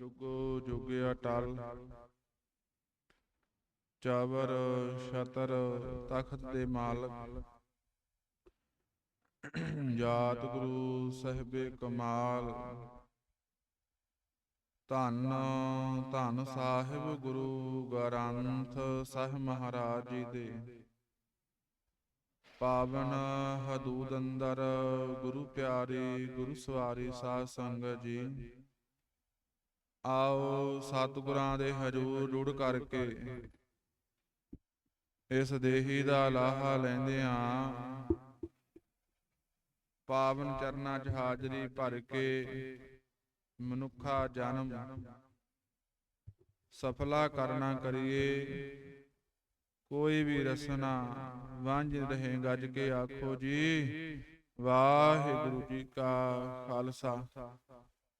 ਜੁਗੋ ਜੁਗ ਅਟਲ। ਚਾਵਰ ਛਤਰ ਤਖਤ ਦੇ ਮਾਲਕ। ਜਾਤ ਗੁਰੂ ਸਹਿਬੇ ਕਮਾਲ। ਧੰਨ ਧੰਨ ਸਾਹਿਬ ਗੁਰੂ ਗ੍ਰੰਥ ਸਾਹਿਬ ਮਹਾਰਾਜ ਜੀ ਦੇ। ਪਾਵਨ ਹਦੂਦ ਅੰਦਰ ਗੁਰੂ ਪਿਆਰੇ ਗੁਰੂ ਸਵਾਰੀ ਸਾਧ ਸੰਗਤ ਜੀ। ਆਓ ਸਤਿਗੁਰਾਂ ਦੇ ਹਜੂਰ ਰੁੜ ਕਰਕੇ ਇਸ ਦੇਹੀ ਦਾ ਲਾਹਾ ਲੈਂਦੇ ਆਂ ਪਾਵਨ ਚਰਨਾਂ 'ਚ ਹਾਜ਼ਰੀ ਭਰ ਕੇ ਮਨੁੱਖਾ ਜਨਮ ਸਫਲਾ ਕਰਨਾ ਕਰੀਏ। ਕੋਈ ਵੀ ਰਸਨਾ ਵਾਂਝ ਰਹੇ ਗੱਜ ਕੇ ਆਖੋ ਜੀ, ਵਾਹਿਗੁਰੂ ਜੀ ਕਾ ਖਾਲਸਾ।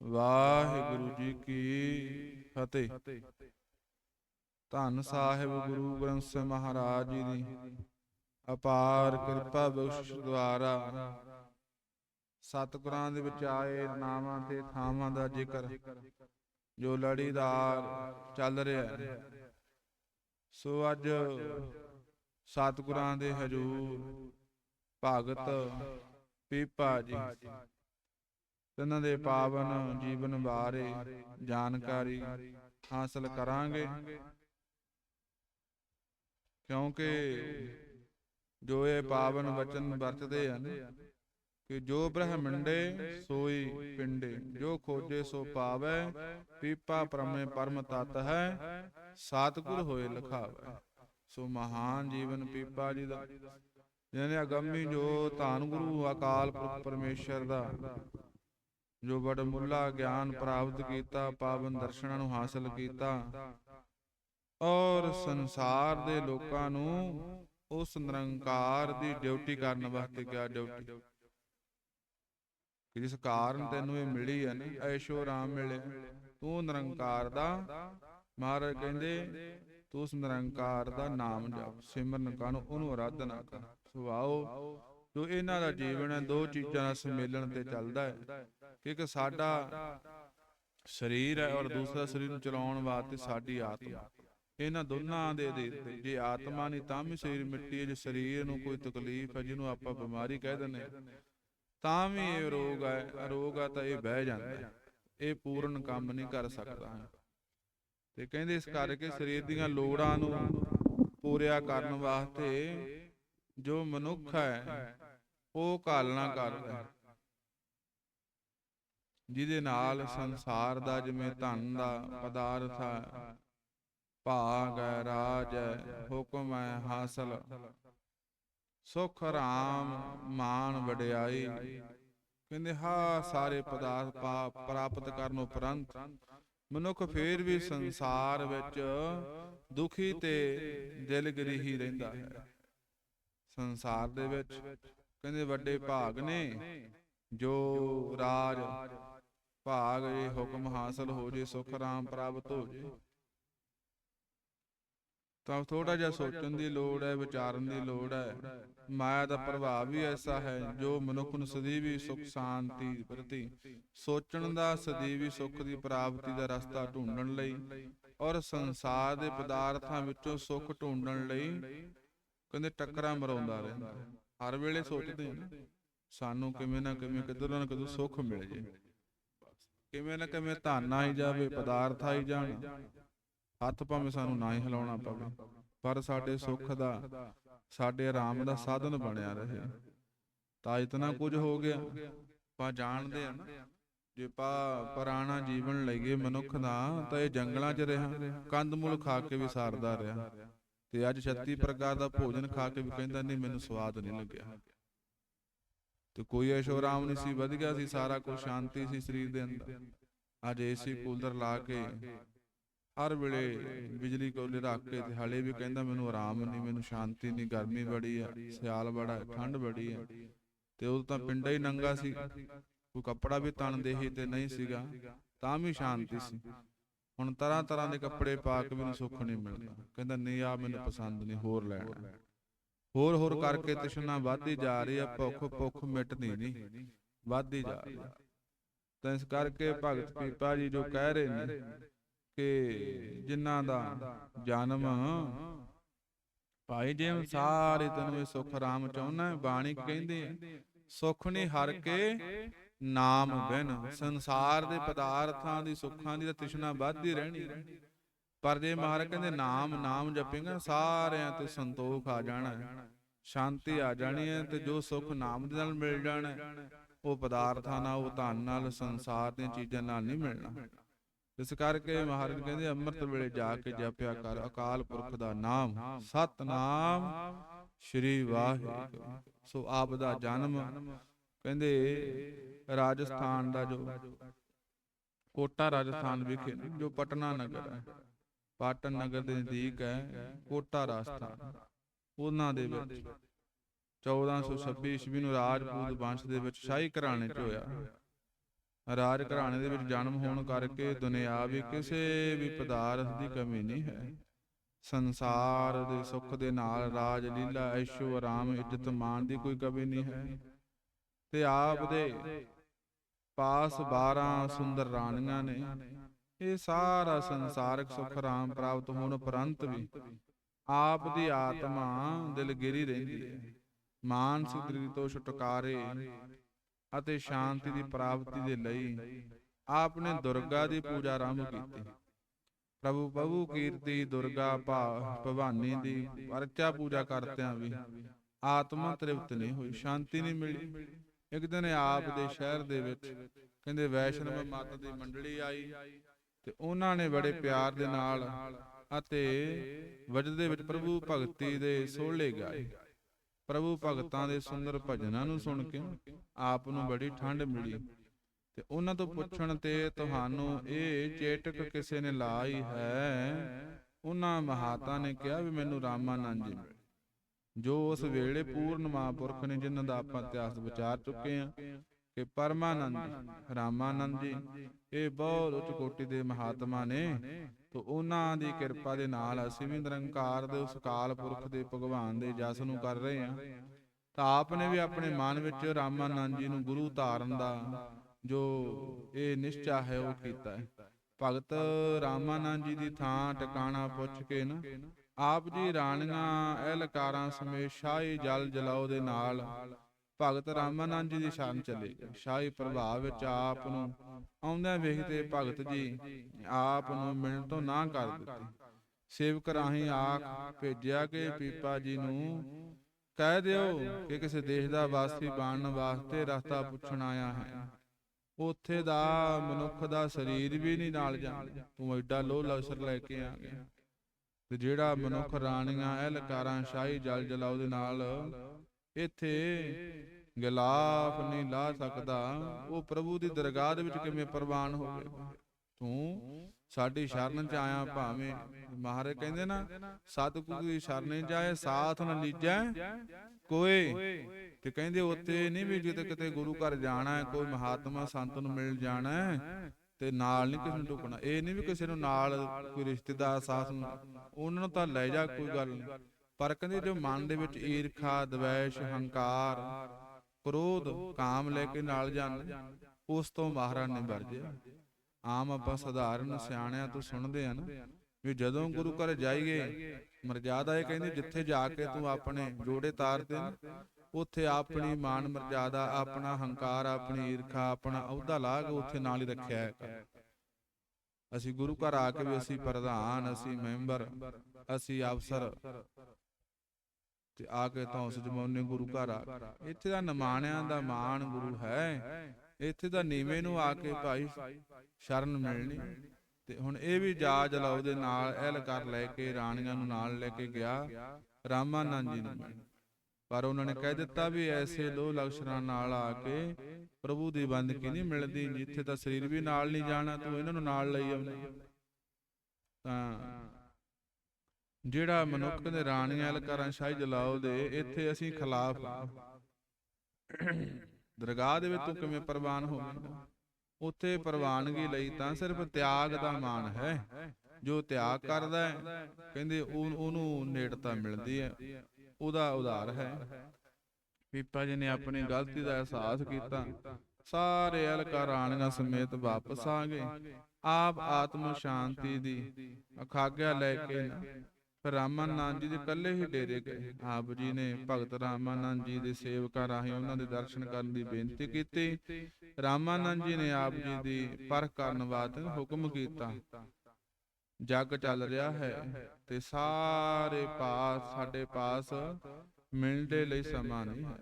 ਵਾਹਿਗੁਰੂ ਜੀ ਕੀ ਫਤਿਹ। ਧੰਨ ਸਾਹਿਬ ਗੁਰੂ ਗ੍ਰੰਥ ਸਾਹਿਬ ਮਹਾਰਾਜ ਜੀ ਦੀ ਅਪਾਰ ਕਿਰਪਾ ਬਖਸ਼ਿਸ਼ ਦੁਆਰਾ ਸਤਿਗੁਰਾਂ ਦੇ ਵਿੱਚ ਆਏ ਨਾਮਾਂ ਤੇ ਥਾਵਾਂ ਦਾ ਜ਼ਿਕਰ ਜੋ ਲੜੀਦਾਰ ਚੱਲ ਰਿਹਾ ਹੈ। ਸੋ ਅੱਜ ਸਤਿਗੁਰਾਂ ਦੇ ਹਜੂਰ ਭਗਤ ਪੀਪਾ ਜੀ ਇਹਨਾਂ ਦੇ ਪਾਵਨ ਜੀਵਨ ਬਾਰੇ ਜਾਣਕਾਰੀ ਹਾਸਲ ਕਰਾਂਗੇ। ਕਿਉਂਕਿ ਜੋ ਇਹ ਪਾਵਨ ਵਚਨ ਵਰਤਦੇ ਹਨ ਕਿ ਜੋ ਬ੍ਰਹਮੰਡੇ ਸੋਈ ਪਿੰਡੇ। ਜੋ ਖੋਜੇ ਸੋ ਪਾਵੈ ਪੀਪਾ ਪਰਮੇ ਪਰਮ ਤਤ ਹੈ ਸਤਿਗੁਰ ਹੋਏ ਲਖਾਵੈ। ਸੋ ਮਹਾਨ ਜੀਵਨ ਪੀਪਾ ਜੀ ਦਾ। ਜਿਹਨੇ ਅਗੰਮੀ ਜੋ ਧੰਨ ਗੁਰੂ ਅਕਾਲ ਪੁਰਖ ਪਰਮੇਸ਼ਰ ਦਾ। ਜੋ ਬੜਮੁੱਲਾ ਗਿਆਨ ਪ੍ਰਾਪਤ ਕੀਤਾ, ਪਾਵਨ ਦਰਸ਼ਨਾਂ ਨੂੰ ਹਾਸਲ ਕੀਤਾ ਔਰ ਸੰਸਾਰ ਦੇ ਲੋਕਾਂ ਨੂੰ ਉਸ ਨਿਰੰਕਾਰ ਦੀ ਡਿਊਟੀ ਕਰਨ ਵਾਸਤੇ ਕਿਹਾ ਡਿਊਟੀ। ਕਿ ਜਿਸ ਕਾਰਨ ਤੈਨੂੰ ਇਹ ਮਿਲੀ ਹੈ ਨਾ, ਐਸ਼ੋ ਰਾਮ ਮਿਲੇ ਤੂੰ ਨਿਰੰਕਾਰ ਦਾ ਮਹਾਰਾਜ ਕਹਿੰਦੇ, ਤੂੰ ਉਸ ਨਿਰੰਕਾਰ ਦਾ ਨਾਮ ਜਪ, ਸਿਮਰਨ ਕਰ ਉਹਨੂੰ ਆਰਾਧਨਾ ਕਰ। ਸੁਭਾਓ ਜੋ ਇਹਨਾਂ ਦਾ ਜੀਵਨ ਹੈ, ਦੋ ਚੀਜ਼ਾਂ ਦਾ ਸੰਮੇਲਨ ਤੇ ਚੱਲਦਾ ਹੈ। ਕਿ ਇੱਕ ਸਾਡਾ ਸਰੀਰ ਹੈ ਔਰ ਦੂਸਰਾ ਸਰੀਰ ਨੂੰ ਚਲਾਉਣ ਵਾਸਤੇ ਸਾਡੀ ਆਤਮਾ। ਇਹਨਾਂ ਦੋਨਾਂ ਦੇ ਜੇ ਆਤਮਾ ਨਹੀਂ ਤਾਂ ਵੀ ਸਰੀਰ ਮਿੱਟੀ ਹੈ ਜੇ ਸਰੀਰ ਨੂੰ ਕੋਈ ਤਕਲੀਫ ਹੈ ਜਿਹਨੂੰ ਆਪਾਂ ਬਿਮਾਰੀ ਕਹਿ ਦਿੰਦੇ ਤਾਂ ਵੀ ਇਹ ਰੋਗ ਹੈ ਰੋਗ ਆ ਤਾਂ ਇਹ ਬਹਿ ਜਾਂਦਾ ਹੈ। ਇਹ ਪੂਰਨ ਕੰਮ ਨਹੀਂ ਕਰ ਸਕਦਾ ਤੇ ਕਹਿੰਦੇ ਇਸ ਕਰਕੇ ਸਰੀਰ ਦੀਆਂ ਲੋੜਾਂ ਨੂੰ ਪੂਰਿਆ ਕਰਨ ਵਾਸਤੇ ਜੋ ਮਨੁੱਖ ਹੈ ਉਹ ਕਾਲਨਾ ਕਰਦਾ ਹੈ। ਜਿਹਦੇ ਨਾਲ ਸੰਸਾਰ ਦਾ ਜਿਵੇਂ ਧਨ ਦਾ ਪਦਾਰਥ ਹੈ। ਭਾਗ ਹੈ ਰਾਜ ਹੈ ਹੁਕਮ ਹੈ ਹਾਸਲ। ਸੁਖ ਰਾਮ ਮਾਨ ਵਡਿਆਈ। ਕਹਿੰਦੇ ਹਾ ਸਾਰੇ ਪਦਾਰਥ ਪਾ- ਪ੍ਰਾਪਤ ਕਰਨ ਉਪਰੰਤ ਮਨੁੱਖ ਫੇਰ ਵੀ ਸੰਸਾਰ ਵਿੱਚ ਦੁਖੀ ਤੇ ਦਿਲਗਰੀ ਰਹਿੰਦਾ ਹੈ। ਸੰਸਾਰ ਦੇ ਵਿੱਚ ਕਹਿੰਦੇ ਵੱਡੇ ਭਾਗ ਨੇ ਜੋ ਰਾਜ ਭਾਗ ਇਹ ਹੁਕਮ ਹਾਸਲ ਹੋ ਜੇ ਸੁਖ ਰਾਮ ਪ੍ਰਾਪਤ ਹੋ ਜੇ। ਤਾਂ ਥੋੜਾ ਜਿਹਾ ਸੋਚਣ ਦੀ ਲੋੜ ਹੈ ਵਿਚਾਰਨ ਦੀ ਲੋੜ ਹੈ। ਮਾਇਆ ਦਾ ਪ੍ਰਭਾਵ ਵੀ ਐਸਾ ਹੈ ਜੋ ਮਨੁੱਖ ਨੂੰ ਸਦੀਵੀ ਸੁਖ ਸ਼ਾਂਤੀ ਪ੍ਰਤੀ ਸੋਚਣ ਦਾ ਸਦੀਵੀ ਸੁੱਖ ਦੀ ਪ੍ਰਾਪਤੀ ਦਾ ਰਸਤਾ ਢੂੰਡਣ ਲਈ ਔਰ ਸੰਸਾਰ ਦੇ ਪਦਾਰਥਾਂ ਵਿੱਚੋਂ ਸੁੱਖ ਢੂੰਡਣ ਲਈ ਕਹਿੰਦੇ ਟੱਕਰਾਂ ਮਰਾਉਂਦਾ ਰਹਿੰਦਾ। ਹਰ ਵੇਲੇ ਸੋਚਦੇ ਸਾਨੂੰ ਕਿਵੇਂ ਨਾ ਕਿਵੇਂ ਕਿਧਰੋਂ ਨਾ ਕਿਧਰੋਂ ਸੁੱਖ ਮਿਲ ਜੇ। ਕਿਵੇਂ ਨਾ ਕਿਵੇਂ ਧਨ ਆਈ ਜਾਵੇ ਪਦਾਰਥ ਆਈ ਜਾਣ। ਹੱਥ ਭਾਵੇਂ ਸਾਨੂੰ ਨਾ ਹੀ ਹਿਲਾਉਣਾ ਪਵੇ ਪਰ ਸਾਡੇ ਸੁੱਖ ਦਾ ਸਾਡੇ ਆਰਾਮ ਦਾ ਸਾਧਨ ਬਣਿਆ ਰਹੇ। ਤਾਂ ਇਤਨਾ ਕੁਝ ਹੋ ਗਿਆ। ਆਪਾਂ ਜਾਣਦੇ ਆ ਨਾ ਜੇ ਪਾ ਪੁਰਾਣਾ ਜੀਵਨ ਲਈਏ ਮਨੁੱਖ ਦਾ ਤਾਂ ਇਹ ਜੰਗਲਾਂ 'ਚ ਰਿਹਾ ਕੰਦਮੂਲ ਖਾ ਕੇ ਵੀ ਸਾਰਦਾ ਰਿਹਾ। ਤੇ ਅੱਜ 36 ਪ੍ਰਕਾਰ ਦਾ ਭੋਜਨ ਖਾ ਕੇ ਵੀ ਕਹਿੰਦਾ ਨਹੀਂ ਮੈਨੂੰ ਸਵਾਦ ਨਹੀਂ ਲੱਗਿਆ। ਤੇ ਕੋਈ ਐਸ਼ੋ ਆਰਾਮ ਨਹੀਂ ਸੀ ਵਧ ਗਿਆ ਸੀ ਸਾਰਾ ਕੁਝ ਸ਼ਾਂਤੀ ਸੀ ਸਰੀਰ ਦੇ ਅੰਦਰ। ਅੱਜ ਏਸੀ ਕੂਲਰ ਲਾ ਕੇ ਹਰ ਵੇਲੇ ਬਿਜਲੀ ਕੋਲੇ ਰੱਖ ਕੇ ਤੇ ਹਲੇ ਵੀ ਕਹਿੰਦਾ ਮੈਨੂੰ ਆਰਾਮ ਨਹੀਂ ਮੈਨੂੰ ਸ਼ਾਂਤੀ ਨਹੀਂ ਗਰਮੀ ਬੜੀ ਆ ਸਿਆਲ ਬੜਾ ਠੰਡ ਬੜੀ ਹੈ ਤੇ ਉਹ ਤਾਂ ਪਿੰਡਾ ਹੀ ਨੰਗਾ ਸੀ। ਕੋਈ ਕੱਪੜਾ ਵੀ ਤਣ ਦੇਹੀ ਤੇ ਨਹੀਂ ਸੀਗਾ। ਤਾਂ ਵੀ ਸ਼ਾਂਤੀ ਸੀ। ਹੁਣ ਤਰ੍ਹਾਂ ਤਰ੍ਹਾਂ ਦੇ ਕੱਪੜੇ ਪਾ ਕੇ ਮੈਨੂੰ ਸੁੱਖ ਨਹੀਂ ਮਿਲਦਾ। ਕਹਿੰਦਾ ਨਹੀਂ ਆ ਮੈਨੂੰ ਪਸੰਦ ਨਹੀਂ ਹੋਰ ਲੈਣਾ। ਹੋਰ ਹੋਰ ਕਰਕੇ ਤ੍ਰਿਸ਼ਨਾ ਵੱਧਦੀ ਜਾ ਰਹੀ ਆ ਭੁੱਖ ਭੁੱਖ ਮਿਟਦੀ ਨਹੀਂ ਵੱਧਦੀ ਜਾ ਰਹੀ ਤਾਂ ਇਸ ਕਰਕੇ ਭਗਤ ਪੀਪਾ ਜੀ ਜੋ ਕਹਿ ਰਹੇ ਨੇ ਕਿ ਜਿਨ੍ਹਾਂ ਦਾ ਜਨਮ ਭਾਈ ਜਿਵੇਂ ਸਾਰੇ ਤਨ ਵਿੱਚ ਸੁਖ ਰਾਮ ਚਾਹੁੰਨਾ ਬਾਣੀ ਕਹਿੰਦੇ ਆ ਸੁਖ ਨਹੀਂ ਹਰ ਕੇ ਨਾਮ ਬਿਨ ਸੰਸਾਰ ਦੇ ਪਦਾਰਥਾਂ ਦੀ ਸੁੱਖਾਂ ਦੀ ਤ੍ਰਿਸ਼ਨਾ ਵੱਧਦੀ ਰਹਿਣੀ ਹੈ। ਪਰ ਜੇ ਮਹਾਰਾਜ ਕਹਿੰਦੇ ਨਾਮ ਨਾਮ ਜਪੇਗਾ ਸਾਰਿਆਂ ਤੇ ਸੰਤੋਖ ਆ ਜਾਣਾ। ਸ਼ਾਂਤੀ ਆ ਜਾਣੀ ਹੈ ਤੇ ਜੋ ਸੁਖ ਨਾਮ ਦੇ ਨਾਲ ਮਿਲ ਜਾਣਾ। ਉਹ ਪਦਾਰਥਾਂ ਨਾਲ ਉਹ ਧਨ ਨਾਲ ਸੰਸਾਰ ਦੀਆਂ ਚੀਜ਼ਾਂ ਨਾਲ ਨਹੀਂ ਮਿਲਣਾ। ਇਸ ਕਰਕੇ ਮਹਾਰਾਜ ਕਹਿੰਦੇ ਅੰਮ੍ਰਿਤ ਵੇਲੇ ਜਾ ਕੇ ਜਪਿਆ ਕਰ। ਅਕਾਲ ਪੁਰਖ ਦਾ ਨਾਮ। ਸਤਨਾਮ। ਸ਼੍ਰੀ ਵਾਹਿਗੁਰੂ। ਸੋ ਆਪ ਦਾ ਜਨਮ ਕਹਿੰਦੇ ਰਾਜਸਥਾਨ ਦਾ ਜੋ ਕੋਟਾ ਰਾਜਸਥਾਨ ਵਿਖੇ ਜੋ ਪਟਨਾ ਨਗਰ ਹੈ। ਪਾਟਨ ਨਗਰ ਦੇ ਨਜ਼ਦੀਕ ਹੈ ਕੋਟਾ ਰਾਜਸਥਾਨ ਉਹਨਾਂ ਦੇ ਵਿੱਚ। 1426 ਈਸਵੀ ਨੂੰ ਰਾਜਪੂਤ ਵੰਸ਼ ਦੇ ਵਿੱਚ ਸ਼ਾਹੀ ਘਰਾਣੇ 'ਚ ਹੋਇਆ। ਰਾਜ ਘਰਾਣੇ ਦੇ ਵਿੱਚ ਜਨਮ ਹੋਣ ਕਰਕੇ ਦੁਨਿਆਵੀ ਕਿਸੇ ਵੀ ਪਦਾਰਥ ਦੀ ਕਮੀ ਨਹੀਂ ਹੈ। ਸੰਸਾਰ ਦੇ ਸੁੱਖ ਦੇ ਨਾਲ ਰਾਜ ਲੀਲਾ ਐਸ਼ੋ ਆਰਾਮ ਇੱਜ਼ਤ ਮਾਨ ਦੀ ਕੋਈ ਕਮੀ ਨਹੀਂ ਹੈ। ਤੇ ਆਪ ਦੇ ਪਾਸ 12 ਸੁੰਦਰ ਰਾਣੀਆਂ ਨੇ। ਇਹ ਸਾਰਾ ਸੰਸਾਰਕ ਸੁਖ ਆਰਾਮ ਪ੍ਰਾਪਤ ਹੋਣ ਉਪਰੰਤ ਵੀ ਆਪ ਦੀ ਆਤਮਾ ਦਿਲਗਿਰੀ ਰਹਿੰਦੀ ਹੈ ਮਾਨਸਿਕ ਦ੍ਰਿੜ ਤੋਂ ਛੁਟਕਾਰੇ ਅਤੇ ਸ਼ਾਂਤੀ ਦੀ ਪ੍ਰਾਪਤੀ ਦੇ ਲਈ ਆਪ ਨੇ ਦੁਰਗਾ ਦੀ ਪੂਜਾ ਆਰੰਭ ਕੀਤੀ। ਪ੍ਰਭੂ ਪ੍ਰਭੂ ਕੀਰਤੀ ਦੁਰਗਾ ਭਾ ਭਵਾਨੀ ਦੀ ਅਰਚਾ ਪੂਜਾ ਕਰਦਿਆਂ ਵੀ ਆਤਮਾ ਤ੍ਰਿਪਤ ਨਹੀਂ ਹੋਈ ਸ਼ਾਂਤੀ ਨਹੀਂ ਮਿਲੀ। ਇੱਕ ਦਿਨ ਆਪ ਦੇ ਸ਼ਹਿਰ ਦੇ ਵਿੱਚ ਕਹਿੰਦੇ ਵੈਸ਼ਨਵ ਮਤ ਦੀ ਮੰਡਲੀ ਆਈ। ਤੇ ਉਹਨਾਂ ਨੇ ਬੜੇ ਪਿਆਰ ਦੇ ਨਾਲ ਅਤੇ ਵਜਦ ਵਿੱਚ ਪ੍ਰਭੂ ਭਗਤੀ ਦੇ ਸੋਹਲੇ ਗਾਏ। ਪ੍ਰਭੂ ਭਗਤਾਂ ਦੇ ਸੁੰਦਰ ਭਜਨਾਂ ਨੂੰ ਸੁਣ ਕੇ ਆਪ ਨੂੰ ਬੜੀ ਠੰਡ ਮਿਲੀ। ਤੇ ਉਹਨਾਂ ਤੋਂ ਪੁੱਛਣ ਤੇ ਤੁਹਾਨੂੰ ਇਹ ਚੇਟਕ ਕਿਸੇ ਨੇ ਲਾਈ ਹੈ? ਉਹਨਾਂ ਮਹਾਤਾ ਨੇ ਕਿਹਾ ਵੀ ਮੈਨੂੰ ਰਾਮਾਨੰਦ ਜੀ ਜੋ ਉਸ ਵੇਲੇ ਪੂਰਨ ਮਹਾਂਪੁਰਖ ਨੇ ਜਿਨ੍ਹਾਂ ਦਾ ਆਪਾਂ ਇਤਿਹਾਸ ਵਿਚਾਰ ਚੁੱਕੇ ਹਾਂ। ਕਿ ਪਰਮਾਨੰਦ ਜੀ ਰਾਮਾਨੰਦ ਜੀ। ਇਹ ਬਹੁਤ ਉੱਚ ਕੋਟੀ ਦੇ ਮਹਾਤਮਾ ਨੇ। ਤੋ ਉਹਨਾਂ ਦੀ ਕਿਰਪਾ ਦੇ ਨਾਲ ਅਸੀਂ ਵੀ ਨਿਰੰਕਾਰ ਦੇ ਉਸ ਕਾਲ ਪੁਰਖ ਦੇ ਭਗਵਾਨ ਦੇ ਜਸ ਨੂੰ ਕਰ ਰਹੇ ਹਾਂ। ਤਾਂ ਆਪ ਨੇ ਵੀ ਆਪਣੇ ਮਨ ਵਿੱਚ ਰਾਮਾਨੰਦ ਜੀ ਨੂੰ ਗੁਰੂ ਧਾਰਨ ਦਾ ਜੋ ਇਹ ਨਿਸ਼ਚਾ ਹੈ ਉਹ ਕੀਤਾ ਹੈ। ਭਗਤ ਰਾਮਾਨੰਦ ਜੀ ਦੀ ਥਾਂ ਟਿਕਾਣਾ ਪੁੱਛ ਕੇ ਨਾ ਆਪ ਜੀ ਰਾਣੀਆਂ ਅਹਿਲਕਾਰਾਂ ਸਮੇਤ ਸ਼ਾਹੀ ਜਲ ਜਲਾਓ ਦੇ ਨਾਲ ਭਗਤ ਰਾਮਾਨੰਦ ਜੀ ਦੀ ਸ਼ਰਨ ਚਲੇ। ਸ਼ਾਹੀ ਪ੍ਰਭਾਵ ਵਿੱਚ ਆਪ ਨੂੰ ਆਉਂਦਿਆਂ ਵੇਖਦੇ ਭਗਤ ਜੀ ਆਪ ਨੂੰ ਮਿਲਣ ਤੋਂ ਨਾ ਕਰ ਦਿੱਤੀ। ਸੇਵਕ ਰਾਹੀਂ ਆਖ ਭੇਜਿਆ ਕਿ ਪੀਪਾ ਜੀ ਨੂੰ ਕਹਿ ਦਿਓ ਕਿ ਕਿਸੇ ਦੇਸ਼ ਦਾ ਵਾਸੀ ਬਣਨ ਵਾਸਤੇ ਰਸਤਾ ਪੁੱਛਣ ਆਇਆ ਹੈ। ਉੱਥੇ ਦਾ ਮਨੁੱਖ ਦਾ ਸਰੀਰ ਵੀ ਨਹੀਂ ਨਾਲ ਜਾਂਦਾ। ਤੂੰ ਐਡਾ ਲੋਹ ਲਕਸਰ ਲੈ ਕੇ ਆ ਗਿਆ। ਤੇ ਜਿਹੜਾ ਮਨੁੱਖ ਰਾਣੀਆਂ ਅਹਿਲਕਾਰਾਂ ਸ਼ਾਹੀ ਜਲ ਜਲਾਉ ਦੇ ਨਾਲ ਇੱਥੇ ਗਿਲਾਫ ਨਹੀਂ ਲਾ ਸਕਦਾ। ਉਹ ਪ੍ਰਭੂ ਦੀ ਦਰਗਾਹ ਦੇ ਵਿੱਚ ਕਿਵੇਂ ਪ੍ਰਵਾਨ ਹੋਵੇਗਾ ਤੂੰ ਸਾਡੀ ਸ਼ਰਨ ਚ ਆਇਆ ਭਾਵੇਂ ਮਹਾਰਾਜ ਕਹਿੰਦੇ ਨਾ ਸਤਿਗੁਰੂ ਦੀ ਸ਼ਰਨ ਜਾਏ ਸਾਥ ਨਾ ਲੀਜੈ। ਕੋਈ ਤੇ ਕਹਿੰਦੇ ਉੱਥੇ ਨਹੀਂ ਵੀ ਜਿੱਤੇ ਕਿਤੇ ਗੁਰੂ ਘਰ ਜਾਣਾ ਹੈ ਕੋਈ ਮਹਾਤਮਾ ਸੰਤ ਨੂੰ ਮਿਲ ਜਾਣਾ ਹੈ। ਤੇ ਨਾਲ ਨਹੀਂ ਕਿਸੇ ਨੂੰ ਟੁਕਣਾ ਇਹ ਨਹੀਂ ਵੀ ਕਿਸੇ ਨੂੰ ਨਾਲ ਕੋਈ ਰਿਸ਼ਤੇਦਾਰ ਸਾਥ ਨੂੰ ਉਹਨਾਂ ਨੂੰ ਤਾਂ ਲੈ ਜਾ ਕੋਈ ਗੱਲ ਨਹੀਂ। ਪਰ ਕਹਿੰਦੇ ਜੋ ਮਨ ਦੇ ਵਿੱਚ ਈਰਖਾ ਦਵੈਸ਼ ਹੰਕਾਰ ਕ੍ਰੋਧ ਕਾਮ ਲੈ ਕੇ ਨਾਲ ਜਾਂਦੇ ਉਸ ਤੋਂ ਮਹਾਰਾਜ ਨੇ ਵਰਜਿਆ ਆਮ ਆਪਾਂ ਸਧਾਰਨ ਸਿਆਣਿਆਂ ਤੋਂ ਸੁਣਦੇ ਆ ਨਾ ਵੀ ਜਦੋਂ ਗੁਰੂ ਘਰ ਜਾਈਏ ਮਰਜ਼ਾਦਾ ਇਹ ਕਹਿੰਦੇ ਜਿੱਥੇ ਜਾ ਕੇ ਤੂੰ ਆਪਣੇ ਜੋੜੇ ਤਾਰਦੇ ਨਾ ਉੱਥੇ ਆਪਣੀ ਮਾਨ ਮਰਜ਼ਾਦਾ ਆਪਣਾ ਹੰਕਾਰ ਆਪਣੀ ਈਰਖਾ ਆਪਣਾ ਅਹੁਦਾ ਲਾ ਕੇ ਉੱਥੇ ਨਾਲ ਹੀ ਰੱਖਿਆ ਹੈ। ਅਸੀਂ ਗੁਰੂ ਘਰ ਆ ਕੇ ਵੀ ਅਸੀਂ ਪ੍ਰਧਾਨ ਅਸੀਂ ਮੈਂਬਰ ਅਸੀਂ ਅਫਸਰ ਤੇ ਆ ਕੇ ਤਾਂ ਉਸ ਜਮਾਨੇ ਗੁਰੂ ਘਰ ਆ। ਇੱਥੇ ਦਾ ਨਿਮਾਣਿਆਂ ਦਾ ਮਾਣ ਗੁਰੂ ਹੈ। ਇੱਥੇ ਦਾ ਨੀਵੇਂ ਨੂੰ ਆ ਕੇ ਭਾਈ ਸ਼ਰਨ ਮਿਲਣੀ। ਤੇ ਹੁਣ ਇਹ ਵੀ ਜਾ ਜਲਾਉ ਦੇ ਨਾਲ ਅਹਿਲ ਕਰ ਲੈ ਕੇ ਰਾਣੀਆਂ ਨੂੰ ਨਾਲ ਲੈ ਕੇ ਗਿਆ। ਰਾਮਾਨੰਦ ਜੀ ਨੂੰ। ਪਰ ਉਹਨਾਂ ਨੇ ਕਹਿ ਦਿੱਤਾ ਵੀ ਐਸੇ ਲੋ ਲਕਸ਼ਣਾਂ ਨਾਲ ਆ ਕੇ ਪ੍ਰਭੂ ਦੀ ਬੰਦਗੀ ਨਹੀਂ ਮਿਲਦੀ। ਜਿੱਥੇ ਤਾਂ ਸਰੀਰ ਵੀ ਨਾਲ ਨਹੀਂ ਜਾਣਾ ਤੂੰ ਇਹਨਾਂ ਨੂੰ ਨਾਲ ਲਈ ਆਉਂਦਾ ਤਾਂ ਜਿਹੜਾ ਮਨੁੱਖ ਦੇ ਰਾਣੀਆਂ ਅਲਕਾਰਾਂ ਸ਼ਾਹੀ ਜਲਾਓ ਦੇ ਇੱਥੇ ਅਸੀਂ ਖਿਲਾਫ ਦਰਗਾਹ ਦੇ ਵਿੱਚ ਤੂੰ ਕਿਵੇਂ ਪ੍ਰਵਾਨ ਹੋਵੇਂਗਾ ਉੱਥੇ ਪ੍ਰਵਾਨਗੀ ਲਈ ਤਾਂ ਸਿਰਫ ਤਿਆਗ ਦਾ ਮਾਨ ਹੈ। ਜੋ ਤਿਆਗ ਕਰਦਾ ਹੈ ਕਹਿੰਦੇ ਉਹ- ਉਹਨੂੰ ਨੇੜਤਾ ਮਿਲਦੀ ਹੈ। ਉਹਦਾ ਉਧਾਰ ਹੈ। ਪੀਪਾ ਜੀ ਨੇ ਆਪਣੀ ਗਲਤੀ ਦਾ ਅਹਿਸਾਸ ਕੀਤਾ। ਸਾਰੇ ਅਲਕਾ ਰਾਣੀਆਂ ਸਮੇਤ ਵਾਪਸ ਆ ਗਏ। ਆਪ ਆਤਮ ਸ਼ਾਂਤੀ ਦੀ ਅਖਾਗਿਆ ਲੈ ਕੇ ਨਾ। ਫਿਰ ਰਾਮਾਨੰਦ ਜੀ ਦੇ ਇਕੱਲੇ ਹੀ ਡੇਰੇ ਗਏ। ਆਪ ਜੀ ਨੇ ਭਗਤ ਰਾਮਾਨੰਦ ਜੀ ਦੇ ਸੇਵਕਾਂ ਰਾਹੀਂ ਉਹਨਾਂ ਦੇ ਦਰਸ਼ਨ ਕਰਨ ਦੀ ਬੇਨਤੀ ਕੀਤੀ। ਰਾਮਾਨੰਦ ਜੀ ਨੇ ਆਪ ਜੀ ਦੀ ਪਰਖ ਕਰਨ ਵਾਸਤੇ ਹੁਕਮ ਕੀਤਾ। ਜੱਗ ਚੱਲ ਰਿਹਾ ਹੈ ਤੇ ਸਾਰੇ ਪਾਸ ਸਾਡੇ ਪਾਸ ਮਿਲਣ ਦੇ ਲਈ ਸਮਾਂ ਨਹੀਂ ਹੈ।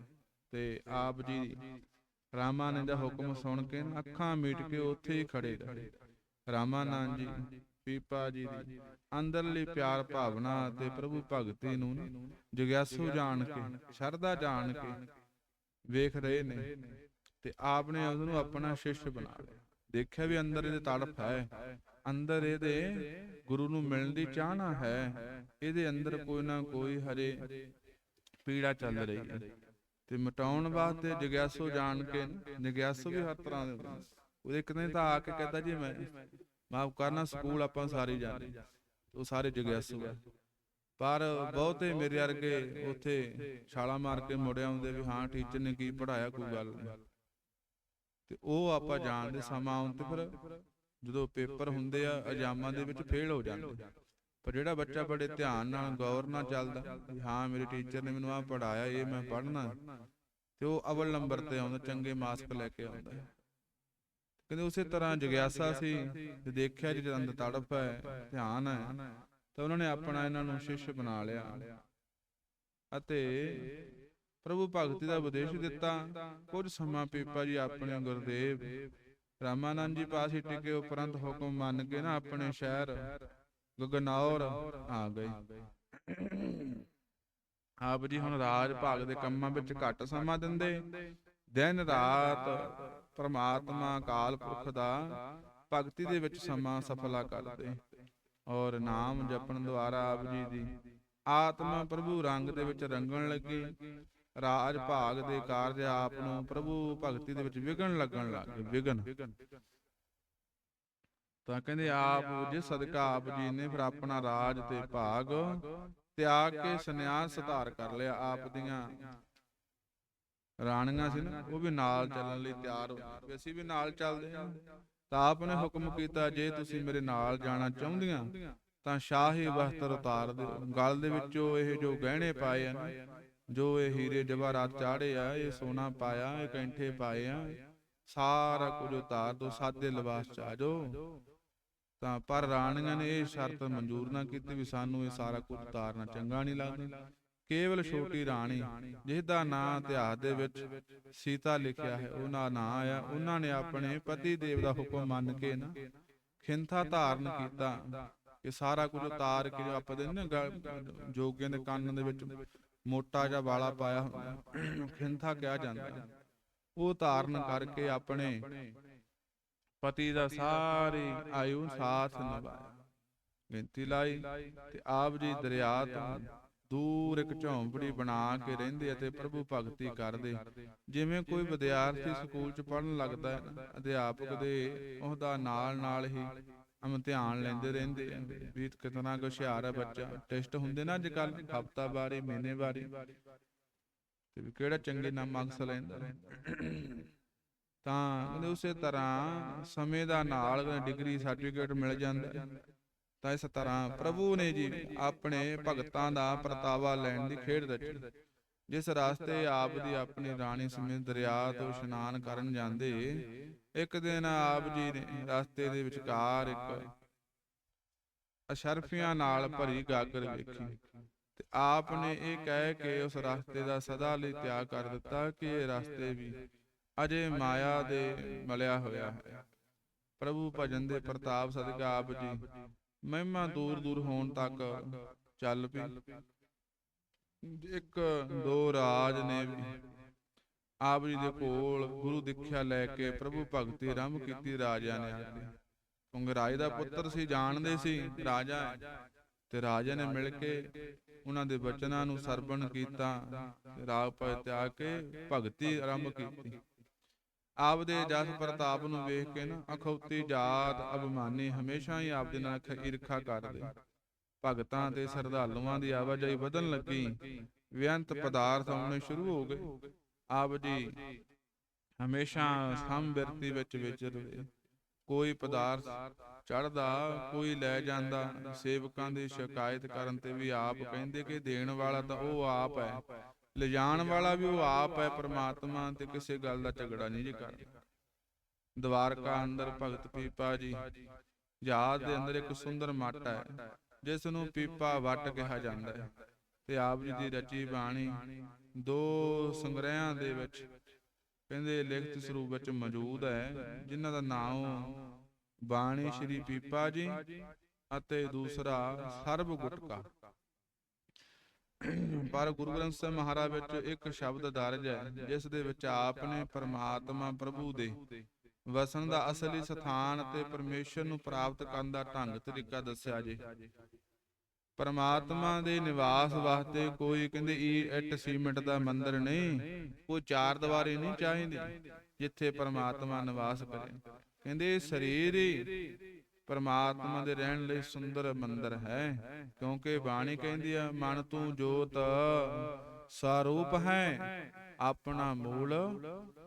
ਤੇ ਆਪ ਜੀ ਰਾਮਾਨੰਦ ਦਾ ਹੁਕਮ ਸੁਣ ਕੇ ਅੱਖਾਂ ਮੀਟ ਕੇ ਉੱਥੇ ਹੀ ਖੜੇ ਰਹੇ। ਰਾਮਾਨੰਦ ਜੀ ਪੀਪਾ ਜੀ ਦੀ ਅੰਦਰਲੀ ਪਿਆਰ ਭਾਵਨਾ ਤੇ ਪ੍ਰਭੂ ਭਗਤੀ ਨੂੰ ਜਗਿਆਸੂ ਜਾਣ ਕੇ, ਸ਼ਰਧਾ ਜਾਣ ਕੇ ਵੇਖ ਰਹੇ ਨੇ ਤੇ ਆਪ ਨੇ ਉਹਨੂੰ ਆਪਣਾ ਸ਼ਿਸ਼ ਬਣਾ ਲਿਆ। ਦੇਖਿਆ ਵੀ ਅੰਦਰ ਇਹਦੇ ਤੜਫ ਹੈ, ਅੰਦਰ ਇਹਦੇ ਗੁਰੂ ਨੂੰ ਮਿਲਣ ਦੀ ਚਾਹਨਾ ਹੈ, ਇਹਦੇ ਅੰਦਰ ਕੋਈ ਨਾ ਕੋਈ ਹਰੇ ਪੀੜਾ ਚੱਲ ਰਹੀ ਹੈ ਤੇ ਮਟਾਉਣ ਵਾਸਤੇ ਜਗਿਆਸੂ ਜਾਣ ਕੇ, ਜਗਿਆਸੂ ਵੀ ਹਰ ਤਰ੍ਹਾਂ ਦੇ ਉਹਦੇ ਇੱਕ ਦਿਨ ਤਾਂ ਆ ਕੇ ਕਹਿੰਦਾ ਜੀ ਮੈਂ ਮਾਫ ਕਰਨਾ ਸਕੂਲ ਆਪਾਂ ਸਾਰੇ ਜਾਂਦੇ ਉਹ ਸਾਰੇ ਜਗਿਆਸੂ ਆ ਪਰ ਬਹੁਤੇ ਮੇਰੇ ਵਰਗੇ ਉੱਥੇ ਛਾਲਾ ਮਾਰ ਕੇ ਮੁੜ ਆਉਂਦੇ ਵੀ ਹਾਂ ਟੀਚਰ ਨੇ ਕੀ ਪੜਾਇਆ ਕੋਈ ਗੱਲ ਨਹੀਂ। ਤੇ ਉਹ ਆਪਾਂ ਜਾਣਦੇ ਸਮਾਂ ਆਉਣ ਤੇ ਫਿਰ ਜਦੋਂ ਪੇਪਰ ਹੁੰਦੇ ਆ ਐਗਜ਼ਾਮਾਂ ਦੇ ਵਿੱਚ ਫੇਲ ਹੋ ਜਾਂਦੇ। ਪਰ ਜਿਹੜਾ ਬੱਚਾ ਬੜੇ ਧਿਆਨ ਨਾਲ ਗੌਰ ਨਾਲ ਚੱਲਦਾ ਵੀ ਹਾਂ ਮੇਰੇ ਟੀਚਰ ਨੇ ਮੈਨੂੰ ਆਹ ਪੜਾਇਆ ਇਹ ਮੈਂ ਪੜ੍ਹਨਾ। ਤੇ ਉਹ ਅਵਲ ਨੰਬਰ ਤੇ ਆਉਂਦਾ ਚੰਗੇ ਮਾਰਕਸ ਲੈ ਕੇ ਆਉਂਦਾ। ਹੈ। ਕਹਿੰਦੇ ਉਸੇ ਤਰ੍ਹਾਂ ਜਗਿਆਸਾ ਸੀ ਤੇ ਦੇਖਿਆ ਜੀ ਅੰਦਰ ਤੜਫ ਹੈ ਧਿਆਨ ਹੈ ਤਾਂ ਉਹਨਾਂ ਨੇ ਆਪਣਾ ਇਹਨਾਂ ਨੂੰ ਸ਼ਿਸ਼ ਬਣਾ ਲਿਆ। ਅਤੇ ਪ੍ਰਭੂ ਭਗਤੀ ਦਾ ਉਪਦੇਸ਼ ਦਿੱਤਾ। ਕੁਝ ਸਮਾਂ ਪੀਪਾ ਜੀ ਆਪਣੇ ਗੁਰਦੇਵ। ਰਾਮਾਨੰਦ ਜੀ ਪਾਸ ਹੀ ਟਿਕੇ ਉਪਰੰਤ ਹੁਕਮ ਮੰਨ ਕੇ ਨਾ ਆਪਣੇ ਸ਼ਹਿਰ ਗਗਨੌਰ ਆ ਗਏ। ਆਪ ਜੀ ਹੁਣ ਰਾਜ ਭਾਗ ਦੇ ਕੰਮਾਂ ਵਿੱਚ ਘੱਟ ਸਮਾਂ ਦਿੰਦੇ। ਦਿਨ ਰਾਤ ਪਰਮਾਤਮਾ ਅਕਾਲ ਪੁਰਖ ਦਾ ਭਗਤੀ ਦੇ ਵਿੱਚ ਸਮਾਂ ਸਫਲਾ ਕਰਦੇ। ਔਰ ਨਾਮ ਜਪਣ ਦੁਆਰਾ ਆਪ ਜੀ ਦੀ ਆਤਮਾ ਪ੍ਰਭੂ ਰੰਗ ਦੇ ਵਿੱਚ ਰੰਗਣ ਲੱਗੀ। ਰਾਜ ਭਾਗ ਦੇ ਕਾਰਜ ਆਪ ਨੂੰ ਪ੍ਰਭੂ ਭਗਤੀ ਦੇ ਵਿੱਚ ਵਿਗਣ ਲੱਗਣ ਲੱਗ ਗਏ ਤਾਂ ਕਹਿੰਦੇ ਆਪ ਜਿਸ ਸਦਕਾ ਆਪ ਜੀ ਨੇ ਫਿਰ ਆਪਣਾ ਰਾਜ ਤੇ ਭਾਗ, ਤਿਆਗ ਕੇ ਸੰਨਿਆਸ ਧਾਰ ਕਰ ਲਿਆ, ਆਪ ਦੀਆਂ ਰਾਣੀਆਂ ਸੀ ਨਾ ਉਹ ਵੀ ਨਾਲ ਚੱਲਣ ਲਈ ਤਿਆਰ ਵੀ ਅਸੀਂ ਵੀ ਨਾਲ ਚੱਲਦੇ ਹਾਂ। ਤਾਂ ਆਪ ਨੇ ਹੁਕਮ ਕੀਤਾ ਜੇ ਤੁਸੀਂ ਮੇਰੇ ਨਾਲ ਜਾਣਾ ਚਾਹੁੰਦੀਆਂ ਤਾਂ ਸ਼ਾਹੀ ਵਸਤਰ ਉਤਾਰ ਦਿਓ। ਗਲ ਦੇ ਵਿੱਚੋਂ ਇਹ ਜੋ ਗਹਿਣੇ ਪਾਏ ਹਨ ਜੋ ਇਹ ਹੀਰੇ ਜਵਾਹਰਾਤ ਚਾੜੇ ਆ ਇਹ ਸੋਨਾ ਪਾਇਆ ਇਹ ਕੈਂਠੇ ਪਾਏ ਆ ਸਾਰਾ ਕੁਝ ਉਤਾਰ ਦੋ ਸਾਦੇ ਲਿਬਾਸ ਚ ਆ ਜਾਓ। ਤਾਂ ਪਰ ਰਾਣੀਆਂ ਨੇ ਇਹ ਸ਼ਰਤ ਮਨਜ਼ੂਰ ਨਾ ਕੀਤੀ ਵੀ ਸਾਨੂੰ ਇਹ ਸਾਰਾ ਕੁਝ ਉਤਾਰਨਾ ਚੰਗਾ ਨਹੀਂ ਲੱਗਦਾ। ਕੇਵਲ ਛੋਟੀ ਰਾਣੀ ਜਿਸ ਦਾ ਨਾਂ ਇਤਿਹਾਸ ਦੇ ਵਿੱਚ ਸੀਤਾ ਲਿਖਿਆ ਹੈ ਉਹਨਾਂ ਨਾਂ ਆਇਆ ਉਹਨਾਂ ਨੇ ਆਪਣੇ ਪਤੀ ਦੇਵ ਦਾ ਹੁਕਮ ਮੰਨ ਕੇ ਨਾ ਖਿੰਥਾ ਧਾਰਨ ਕੀਤਾ ਕਿ ਸਾਰਾ ਕੁਝ ਉਤਾਰ ਕੇ ਜੋ ਆਪਾਂ ਦੇ ਨਾ ਜੋਗੀਆਂ ਦੇ ਕੰਨ ਦੇ ਵਿੱਚ ਮੋਟਾ ਜਿਹਾ ਵਾਲਾ ਪਾਇਆ ਹੁੰਦਾ ਖਿੰਥਾ ਕਿਹਾ ਜਾਂਦਾ। ਉਹ ਧਾਰਨ ਕਰਕੇ ਆਪਣੇ ਪਤੀ ਦਾ ਸਾਰੀ ਆਯੂ ਸਾਥ ਨਿਭਾਇਆ। ਗਿਣਤੀ ਲਾਈ ਤੇ ਆਪ ਜੀ ਦਰਿਆ ਤੋਂ ਦੂਰ ਇੱਕ ਝੌਂਪੜੀ ਬਣਾ ਕੇ ਰਹਿੰਦੇ ਅਤੇ ਪ੍ਰਭੂ ਭਗਤੀ ਕਰਦੇ। ਜਿਵੇਂ ਕੋਈ ਵਿਦਿਆਰਥੀ ਸਕੂਲ 'ਚ ਪੜ੍ਹਨ ਲੱਗਦਾ ਹੈ ਅਧਿਆਪਕ ਦੇ ਉਹਦਾ ਨਾਲ ਨਾਲ ਹੀ ਇਮਤਿਹਾਨ ਲੈਂਦੇ ਰਹਿੰਦੇ ਆ। ਵੀ ਕਿਤਨਾ ਕੁ ਹੁਸ਼ਿਆਰ ਹੈ ਬੱਚਾ? ਟੈਸਟ ਹੁੰਦੇ ਨਾ ਅੱਜ ਕੱਲ ਹਫਤਾ ਬਾਰੇ ਮਹੀਨੇ ਬਾਰੇ ਤੇ ਵੀ ਕਿਹੜਾ ਚੰਗੇ ਨਾਮ ਮਾਰਕਸ ਲੈਂਦਾ। ਤਾਂ ਕਹਿੰਦੇ ਉਸੇ ਤਰ੍ਹਾਂ ਸਮੇਂ ਦਾ ਨਾਲ ਡਿਗਰੀ ਸਰਟੀਫਿਕੇਟ ਮਿਲ ਜਾਂਦਾ। ਤਾਂ ਇਸ ਤਰ੍ਹਾਂ ਪ੍ਰਭੂ ਨੇ ਜੀ ਆਪਣੇ ਭਗਤਾਂ ਦਾ ਪ੍ਰਤਾਵਾ ਲੈਣ ਦੀ ਖੇਡ ਰਚੀ ਜਿਸ ਰਾਸਤੇ ਆਪ ਦੀ ਆਪਣੀ ਰਾਣੀ ਸਮੇਤ ਦਰਿਆ ਤੋਂ ਇਸ਼ਨਾਨ ਕਰਨ ਜਾਂਦੇ। ਇੱਕ ਦਿਨ ਆਪ ਜੀ ਨੇ ਰਸਤੇ ਦੇ ਵਿਚਕਾਰ ਇੱਕ ਅਸ਼ਰਫੀਆਂ ਨਾਲ ਭਰੀ ਗਾਗਰ ਵੇਖੀ। ਤੇ ਆਪ ਨੇ ਇਹ ਕਹਿ ਕੇ ਉਸ ਰਸਤੇ ਦਾ ਸਦਾ ਲਈ ਤਿਆਗ ਕਰ ਦਿੱਤਾ ਕਿ ਇਹ ਰਸਤੇ ਵੀ ਅਜੇ ਮਾਇਆ ਦੇ ਮਲਿਆ ਹੋਇਆ ਹੈ। ਪ੍ਰਭੂ ਭਜਨ ਦੇ ਪ੍ਰਤਾਪ ਸਦਕਾ ਆਪ ਜੀ ਮਹਿਮਾ ਦੂਰ ਦੂਰ ਹੋਣ ਤੱਕ ਚੱਲ ਪਈ। ਇੱਕ ਦੋ ਰਾਜ ਨੇ ਵੀ ਆਪ ਜੀ ਦੇ ਕੋਲ ਗੁਰੂ ਦੀਖਿਆ ਲੈ ਕੇ ਪ੍ਰਭੂ ਭਗਤੀ ਆਰੰਭ ਕੀਤੀ ਰਾਜਿਆਂ ਨੇ ਕਿਉਂਕਿ ਰਾਜ ਦਾ ਪੁੱਤਰ ਸੀ ਜਾਣਦੇ ਸੀ ਰਾਜਾ। ਤੇ ਰਾਜਾ ਨੇ ਮਿਲ ਕੇ ਉਹਨਾਂ ਦੇ ਬਚਨਾਂ ਨੂੰ ਸਰਵਣ ਕੀਤਾ ਰਾਗ ਪੈ ਤਿਆਗ ਕੇ ਭਗਤੀ ਆਰੰਭ ਕੀਤੀ। ਆਪ ਦੇ ਜਸ ਪ੍ਰਤਾਪ ਨੂੰ ਵੇਖ ਕੇ ਨਾ ਅਖੌਤੀ ਜਾਤ ਅਭਿਮਾਨੀ ਹਮੇਸ਼ਾ ਹੀ ਆਪ ਦੇ ਨਾਲ ਈਰਖਾ ਕਰਦੇ। ਭਗਤਾਂ ਤੇ ਸਰਧਾਲੂਆਂ ਦੀ ਆਵਾਜਾਈ ਵਧਣ ਲੱਗੀ। ਵਿਅੰਤ ਪਦਾਰਥ ਆਉਣੇ ਸ਼ੁਰੂ ਹੋ ਗਏ। ਆਪ ਜੀ ਹਮੇਸ਼ਾ ਸੰਬਿਰਤੀ ਵਿੱਚ ਵਿਚਰਦੇ ਕੋਈ ਪਦਾਰਥ ਚੜਦਾ ਕੋਈ ਲੈ ਜਾਂਦਾ। ਸੇਵਕਾਂ ਦੀ ਸ਼ਿਕਾਇਤ ਕਰਨ ਤੇ ਵੀ ਆਪ ਕਹਿੰਦੇ ਕਿ ਦੇਣ ਵਾਲਾ ਤਾਂ ਉਹ ਆਪ ਹੈ। ਲਿਜਾਣ ਵਾਲਾ ਵੀ ਉਹ ਆਪ ਹੈ ਪ੍ਰਮਾਤਮਾ ਤੇ ਕਿਸੇ ਗੱਲ ਦਾ ਝਗੜਾ ਨਹੀਂ ਜੀ ਕਰਦਾ। ਦਵਾਰਕਾ ਅੰਦਰ ਭਗਤ ਪੀਪਾ ਜੀ, ਯਾਦ ਦੇ ਅੰਦਰ ਇੱਕ ਸੁੰਦਰ ਮੱਟ ਹੈ, ਜਿਸ ਨੂੰ ਪੀਪਾ ਵੱਟ ਕਿਹਾ ਜਾਂਦਾ ਹੈ। ਤੇ ਆਪ ਜੀ ਦੀ ਰਚੀ ਬਾਣੀ ਦੋ ਸੰਗ੍ਰਹਿਆਂ ਦੇ ਵਿੱਚ ਕਹਿੰਦੇ ਲਿਖਤ ਸਰੂਪ ਵਿੱਚ ਮੌਜੂਦ ਹੈ, ਜਿਨ੍ਹਾਂ ਦਾ ਨਾਮ ਬਾਣੀ ਸ਼੍ਰੀ ਪੀਪਾ ਜੀ ਅਤੇ ਦੂਸਰਾ ਸਰਬ ਗੁਟਕਾ ਪਰ ਗੁਰੂ ਗ੍ਰੰਥ ਸਾਹਿਬ ਮਹਾਰਾਜ ਵਿੱਚ ਇੱਕ ਸ਼ਬਦ ਦਰਜ ਹੈ, ਜਿਸ ਦੇ ਵਿੱਚ ਆਪ ਨੇ ਪਰਮਾਤਮਾ ਪ੍ਰਭੂ ਦੇ ਵਸਣ ਦਾ ਅਸਲੀ ਸਥਾਨ ਤੇ ਪਰਮੇਸ਼ਰ ਨੂੰ ਪ੍ਰਾਪਤ ਕਰਨ ਦਾ ਢੰਗ ਤਰੀਕਾ ਦੱਸਿਆ ਜੇ। ਪਰਮਾਤਮਾ ਦੇ ਨਿਵਾਸ ਵਾਸਤੇ ਕੋਈ ਕਹਿੰਦੇ ਈ ਇੱਟ ਸੀਮੈਂਟ ਦਾ ਮੰਦਿਰ ਨਹੀਂ ਉਹ ਚਾਰ ਦੀਵਾਰੀ ਨਹੀਂ ਚਾਹੀਦੀ, ਜਿੱਥੇ ਪਰਮਾਤਮਾ ਨਿਵਾਸ ਕਰੇ। ਕਹਿੰਦੇ ਸਰੀਰ ਹੀ ਪਰਮਾਤਮਾ ਦੇ ਰਹਿਣ ਲਈ ਸੁੰਦਰ ਮੰਦਿਰ ਹੈ ਕਿਉਂਕਿ ਬਾਣੀ ਕਹਿੰਦੀ ਆ ਮਨ ਤੂੰ ਜੋਤ ਸਰੂਪ ਹੈ ਆਪਣਾ ਮੂਲ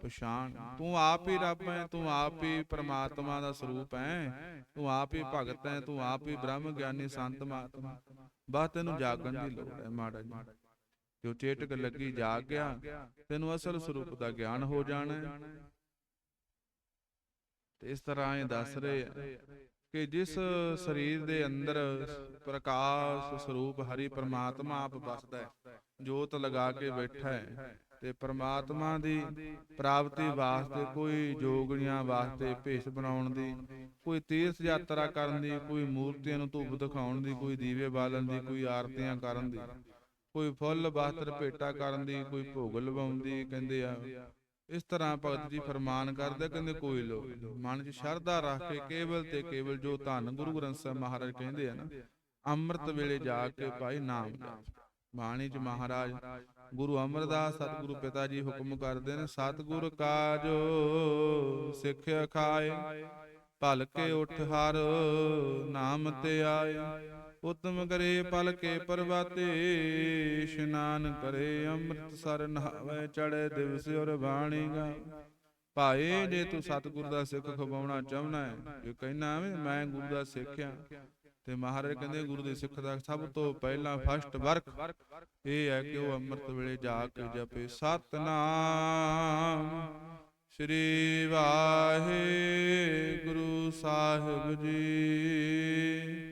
ਪਛਾਣ। ਤੂੰ ਆਪ ਹੀ ਰੱਬ ਹੈ ਤੂੰ ਆਪ ਹੀ ਪ੍ਰਮਾਤਮਾ ਦਾ ਸਰੂਪ ਹੈ। ਤੂੰ ਆਪ ਹੀ ਭਗਤ ਹੈ ਤੂੰ ਆਪ ਹੀ ਬ੍ਰਹਮ ਗਿਆਨੀ ਸੰਤ ਮਹਾਤਮਾ। ਬਸ ਤੈਨੂੰ ਜਾਗਣ ਦੀ ਲੋੜ ਹੈ ਮਾੜਾ ਜੀ ਜੋ ਚੇਟਕ ਲੱਗੀ ਜਾਗ ਗਿਆ ਤੈਨੂੰ ਅਸਲ ਸਰੂਪ ਦਾ ਗਿਆਨ ਹੋ ਜਾਣਾ ਤੇ ਇਸ ਤਰ੍ਹਾਂ ਇਹ ਦੱਸ ਰਹੇ ਆ। ਕਿ ਜਿਸ ਸਰੀਰ ਦੇ ਅੰਦਰ ਪ੍ਰਕਾਸ਼ ਸਰੂਪ ਹਰੀ ਪ੍ਰਮਾਤਮਾ ਆਪ ਵਸਦਾ ਹੈ ਜੋਤ ਲਗਾ ਕੇ ਬੈਠਾ ਹੈ। ਤੇ ਪ੍ਰਮਾਤਮਾ ਦੀ ਪ੍ਰਾਪਤੀ ਵਾਸਤੇ ਕੋਈ ਜੋਗਣੀਆਂ ਵਾਸਤੇ ਭੇਸ ਬਣਾਉਣ ਦੀ ਕੋਈ ਤੀਰਥ ਯਾਤਰਾ ਕਰਨ ਦੀ ਕੋਈ ਮੂਰਤੀਆਂ ਨੂੰ ਧੂਪ ਦਿਖਾਉਣ ਦੀ ਕੋਈ ਦੀਵੇ ਬਾਲਣ ਦੀ ਕੋਈ ਆਰਤੀਆਂ ਕਰਨ ਦੀ ਕੋਈ ਫੁੱਲ ਬਾਸਤਰ ਭੇਟਾ ਕਰਨ ਦੀ ਕੋਈ ਭੋਗ ਲਵਾਉਣ ਦੀ ਕਹਿੰਦੇ ਆ। ਇਸ ਤਰ੍ਹਾਂ ਭਗਤ ਜੀ ਫਰਮਾਨ ਕਰਦੇ ਕਹਿੰਦੇ ਕੋਈ ਨਹੀਂ। ਮਨ 'ਚ ਸ਼ਰਧਾ ਰੱਖ ਕੇ ਕੇਵਲ ਤੇ ਕੇਵਲ ਜੋ ਧੰਨ ਗੁਰੂ ਗ੍ਰੰਥ ਸਾਹਿਬ ਮਹਾਰਾਜ ਕਹਿੰਦੇ ਆ ਨਾ ਅੰਮ੍ਰਿਤ ਵੇਲੇ ਜਾ ਕੇ ਭਾਈ ਨਾਮ ਬਾਣੀ 'ਚ ਮਹਾਰਾਜ ਗੁਰੂ ਅਮਰਦਾਸ ਸਤਿਗੁਰੂ ਪਿਤਾ ਜੀ ਹੁਕਮ ਕਰਦੇ ਨੇ ਸਤਿਗੁਰ ਕਾਜੋ ਸਿੱਖਿਆ ਖਾਏ ਭਲ ਕੇ ਉਠ ਹਰ ਨਾਮ ਤੇ ਆਏ। ਉਤਮ ਕਰੇ ਪਲ ਕੇ ਪਰਵਾਤੇ ਇਸ਼ਨਾਨ ਕਰੇ, ਅੰਮ੍ਰਿਤ ਸਰ ਨਹਾਵੇ ਚੜੇ ਦਿਵਸ ਔਰ ਬਾਣੀ ਗਾ। ਭਾਏ ਜੇ ਤੂੰ ਸਤਿਗੁਰ ਦਾ ਸਿੱਖ ਖਵਾਉਣਾ ਚਾਹੁੰਦਾ ਹੈ, ਜੇ ਕਹਿਣਾ ਵੀ ਮੈਂ ਗੁਰੂ ਦਾ ਸਿੱਖ ਆ ਤੇ ਮਹਾਰਾਜ ਕਹਿੰਦੇ ਗੁਰੂ ਦੇ ਸਿੱਖ ਦਾ ਸਭ ਤੋਂ ਪਹਿਲਾਂ ਫਸਟ ਵਰਕ ਇਹ ਹੈ ਕਿ ਉਹ ਅੰਮ੍ਰਿਤ ਵੇਲੇ ਜਾ ਕੇ ਜਪੇ। ਸਤਨਾਮ ਸ੍ਰੀ ਵਾਹਿਗੁਰੂ ਸਾਹਿਬ ਜੀ।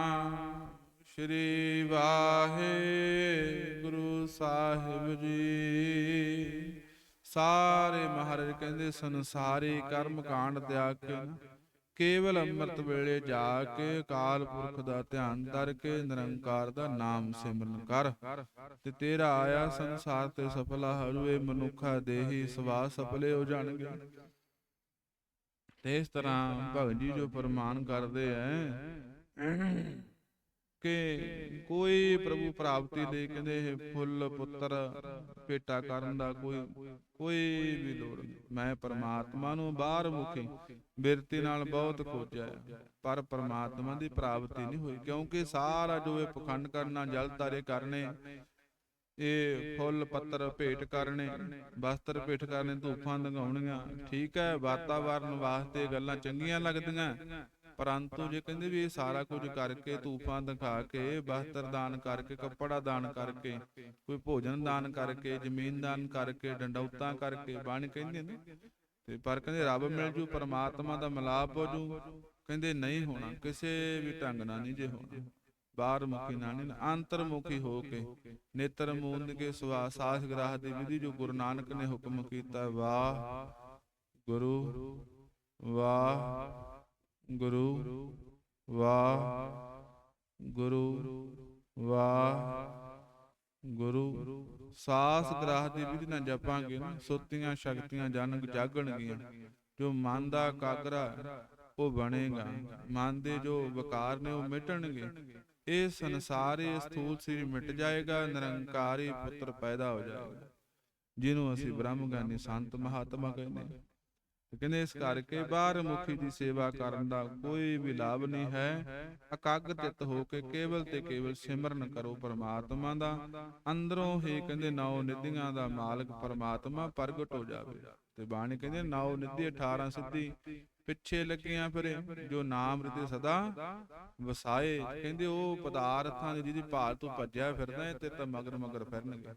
ਸ੍ਰੀ ਵਾਹਿਗੁਰੂ ਸਾਹਿਬ ਜੀ। ਸਾਰੇ ਮਹਾਰਾਜ ਕਹਿੰਦੇ ਸੰਸਾਰੀ ਕਰਮ ਕਾਂਡ ਤਿਆਗ ਕੇ ਕੇਵਲ ਅੰਮ੍ਰਿਤ ਵੇਲੇ ਜਾ ਕੇ ਅਕਾਲ ਪੁਰਖ ਦਾ ਧਿਆਨ ਧਰ ਨਿਰੰਕਾਰ ਦਾ ਨਾਮ ਸਿਮਰਨ ਕਰ। ਤੇ ਤੇਰਾ ਆਇਆ ਸੰਸਾਰ ਤੇ ਸਫਲਾ ਹਰੂਏ ਮਨੁੱਖਾ ਦੇਹੀ ਸਵਾ ਸਫਲੇ ਹੋ ਜਾਣਗੇ। ਤੇ ਇਸ ਤਰ੍ਹਾਂ ਭਗਤ ਜੀ ਜੋ ਫਰਮਾਨ ਕਰਦੇ ਐ ਕਿ ਕੋਈ ਪ੍ਰਭੂ ਪ੍ਰਾਪਤੀ ਲਈ ਕਹਿੰਦੇ ਇਹ ਫੁੱਲ ਪੁੱਤਰ ਭੇਟਾ ਕਰਨ ਦਾ ਕੋਈ ਕੋਈ ਵੀ ਲੋੜ ਨਹੀਂ। ਮੈਂ ਪਰਮਾਤਮਾ ਨੂੰ ਬਾਹਰ ਮੁਖੀ ਬਿਰਤੀ ਨਾਲ ਬਹੁਤ ਖੋਜਿਆ ਪਰ ਪਰਮਾਤਮਾ ਦੀ ਪ੍ਰਾਪਤੀ ਨਹੀਂ ਹੋਈ, ਕਿਉਂਕਿ ਸਾਰਾ ਜੋ ਇਹ ਪਖੰਡ ਕਰਨਾ, ਜਲ ਤਾਰੇ ਕਰਨੇ, ਇਹ ਫੁੱਲ ਪੱਤਰ ਭੇਟ ਕਰਨੇ, ਵਸਤਰ ਭੇਟ ਕਰਨੇ ਧੂਫਾਂ ਲਗਾਉਣੀਆਂ ਠੀਕ ਹੈ, ਵਾਤਾਵਰਨ ਵਾਸਤੇ ਗੱਲਾਂ ਚੰਗੀਆਂ ਲੱਗਦੀਆਂ। ਪਰੰਤੂ ਜੇ ਕਹਿੰਦੇ ਵੀ ਇਹ ਸਾਰਾ ਕੁਝ ਕਰਕੇ, ਧੂਫਾਂ ਦਿਖਾ ਕੇ ਵਸਤਰ ਦਾਨ ਕਰਕੇ, ਕੱਪੜਾ ਦਾਨ ਕਰਕੇ, ਕੋਈ ਭੋਜਨ ਦਾਨ ਕਰਕੇ, ਜ਼ਮੀਨ ਦਾਨ ਕਰਕੇ, ਡੰਡੌਤਾਂ ਕਰਕੇ ਬਾਣੀ ਕਹਿੰਦੇ ਨੇ। ਤੇ ਪਰ ਕਹਿੰਦੇ ਰੱਬ ਮਿਲ ਜੂ, ਪਰਮਾਤਮਾ ਦਾ ਮਿਲਾਪ ਹੋ ਜੂ। ਕਹਿੰਦੇ ਨਹੀਂ ਹੋਣਾ, ਕਿਸੇ ਵੀ ਢੰਗ ਨਾਲ ਨਹੀਂ ਜੇ ਹੋਣਾ। ਬਾਹਰ ਮੁਖੀ ਨਾ ਨਹੀਂ ਅੰਤਰਮੁਖੀ ਹੋ ਕੇ, ਨੇਤਰ ਮੂੰਦ ਕੇ ਸਵਾ ਸਾਸ ਗ੍ਰਾਹ ਦੀ ਵਿਧੀ ਜੋ ਗੁਰੂ ਨਾਨਕ ਨੇ ਹੁਕਮ ਕੀਤਾ। ਵਾਹ ਗੁਰੂ, ਵਾਹ ਗੁਰੂ ਵਾਹ ਗੁਰੂ ਵਾਹ ਗੁਰੂ ਸਾਸ ਗ੍ਰਾਹ ਦੀ ਵਿਧੀ ਨਾਲ ਜਪਾਂਗੇ ਨਾ ਸੁੱਤੀਆਂ ਸ਼ਕਤੀਆਂ ਜਨ ਜਾਗਣਗੀਆਂ। ਜੋ ਮਨ ਦਾ ਕਾਗਰਾ ਉਹ ਬਣੇਗਾ। ਮਨ ਦੇ ਜੋ ਵਿਕਾਰ ਨੇ, ਉਹ ਮਿਟਣਗੇ। ਇਹ ਸੰਸਾਰ ਇਹ ਸਥੂਲ ਸਰੀਰ ਮਿਟ ਜਾਏਗਾ, ਨਿਰੰਕਾਰੀ ਪੁੱਤਰ ਪੈਦਾ ਹੋ ਜਾਏਗਾ। ਜਿਹਨੂੰ ਅਸੀਂ ਬ੍ਰਹਮ ਗਿਆਨੀ ਸੰਤ ਮਹਾਤਮਾ ਕਹਿੰਦੇ ਕਹਿੰਦੇ ਇਸ ਕਰਕੇ ਬਾਹਰ ਮੁਖੀ ਦੀ ਸੇਵਾ ਕਰਨ ਦਾ ਕੋਈ ਵੀ ਲਾਭ ਨਹੀਂ ਹੈ। ਇਕਾਗਰ ਚਿੱਤ ਹੋ ਕੇ ਕੇਵਲ ਤੇ ਕੇਵਲ ਸਿਮਰਨ ਕਰੋ ਪਰਮਾਤਮਾ ਦਾ। ਅੰਦਰੋਂ ਹੀ ਕਹਿੰਦੇ ਨੌ ਨਿਧੀਆਂ ਦਾ ਮਾਲਕ ਪਰਮਾਤਮਾ ਪ੍ਰਗਟ ਹੋ ਜਾਵੇ। ਤੇ ਬਾਣੀ ਕਹਿੰਦੇ ਨੌ ਨਿਧੀ 18 ਸਿੱਧੀ ਪਿੱਛੇ ਲੱਗੀਆਂ ਫਿਰੇ ਜੋ ਨਾਮ ਰਿਤੇ ਸਦਾ ਵਸਾਏ। ਕਹਿੰਦੇ ਉਹ ਪਦਾਰਥਾਂ ਦੀ ਜਿਹਦੀ ਭਾਲ ਤੋਂ ਭੱਜਿਆ ਫਿਰਦਾ ਤੇ ਤਾਂ ਮਗਰ ਮਗਰ ਫਿਰਨਗੇ।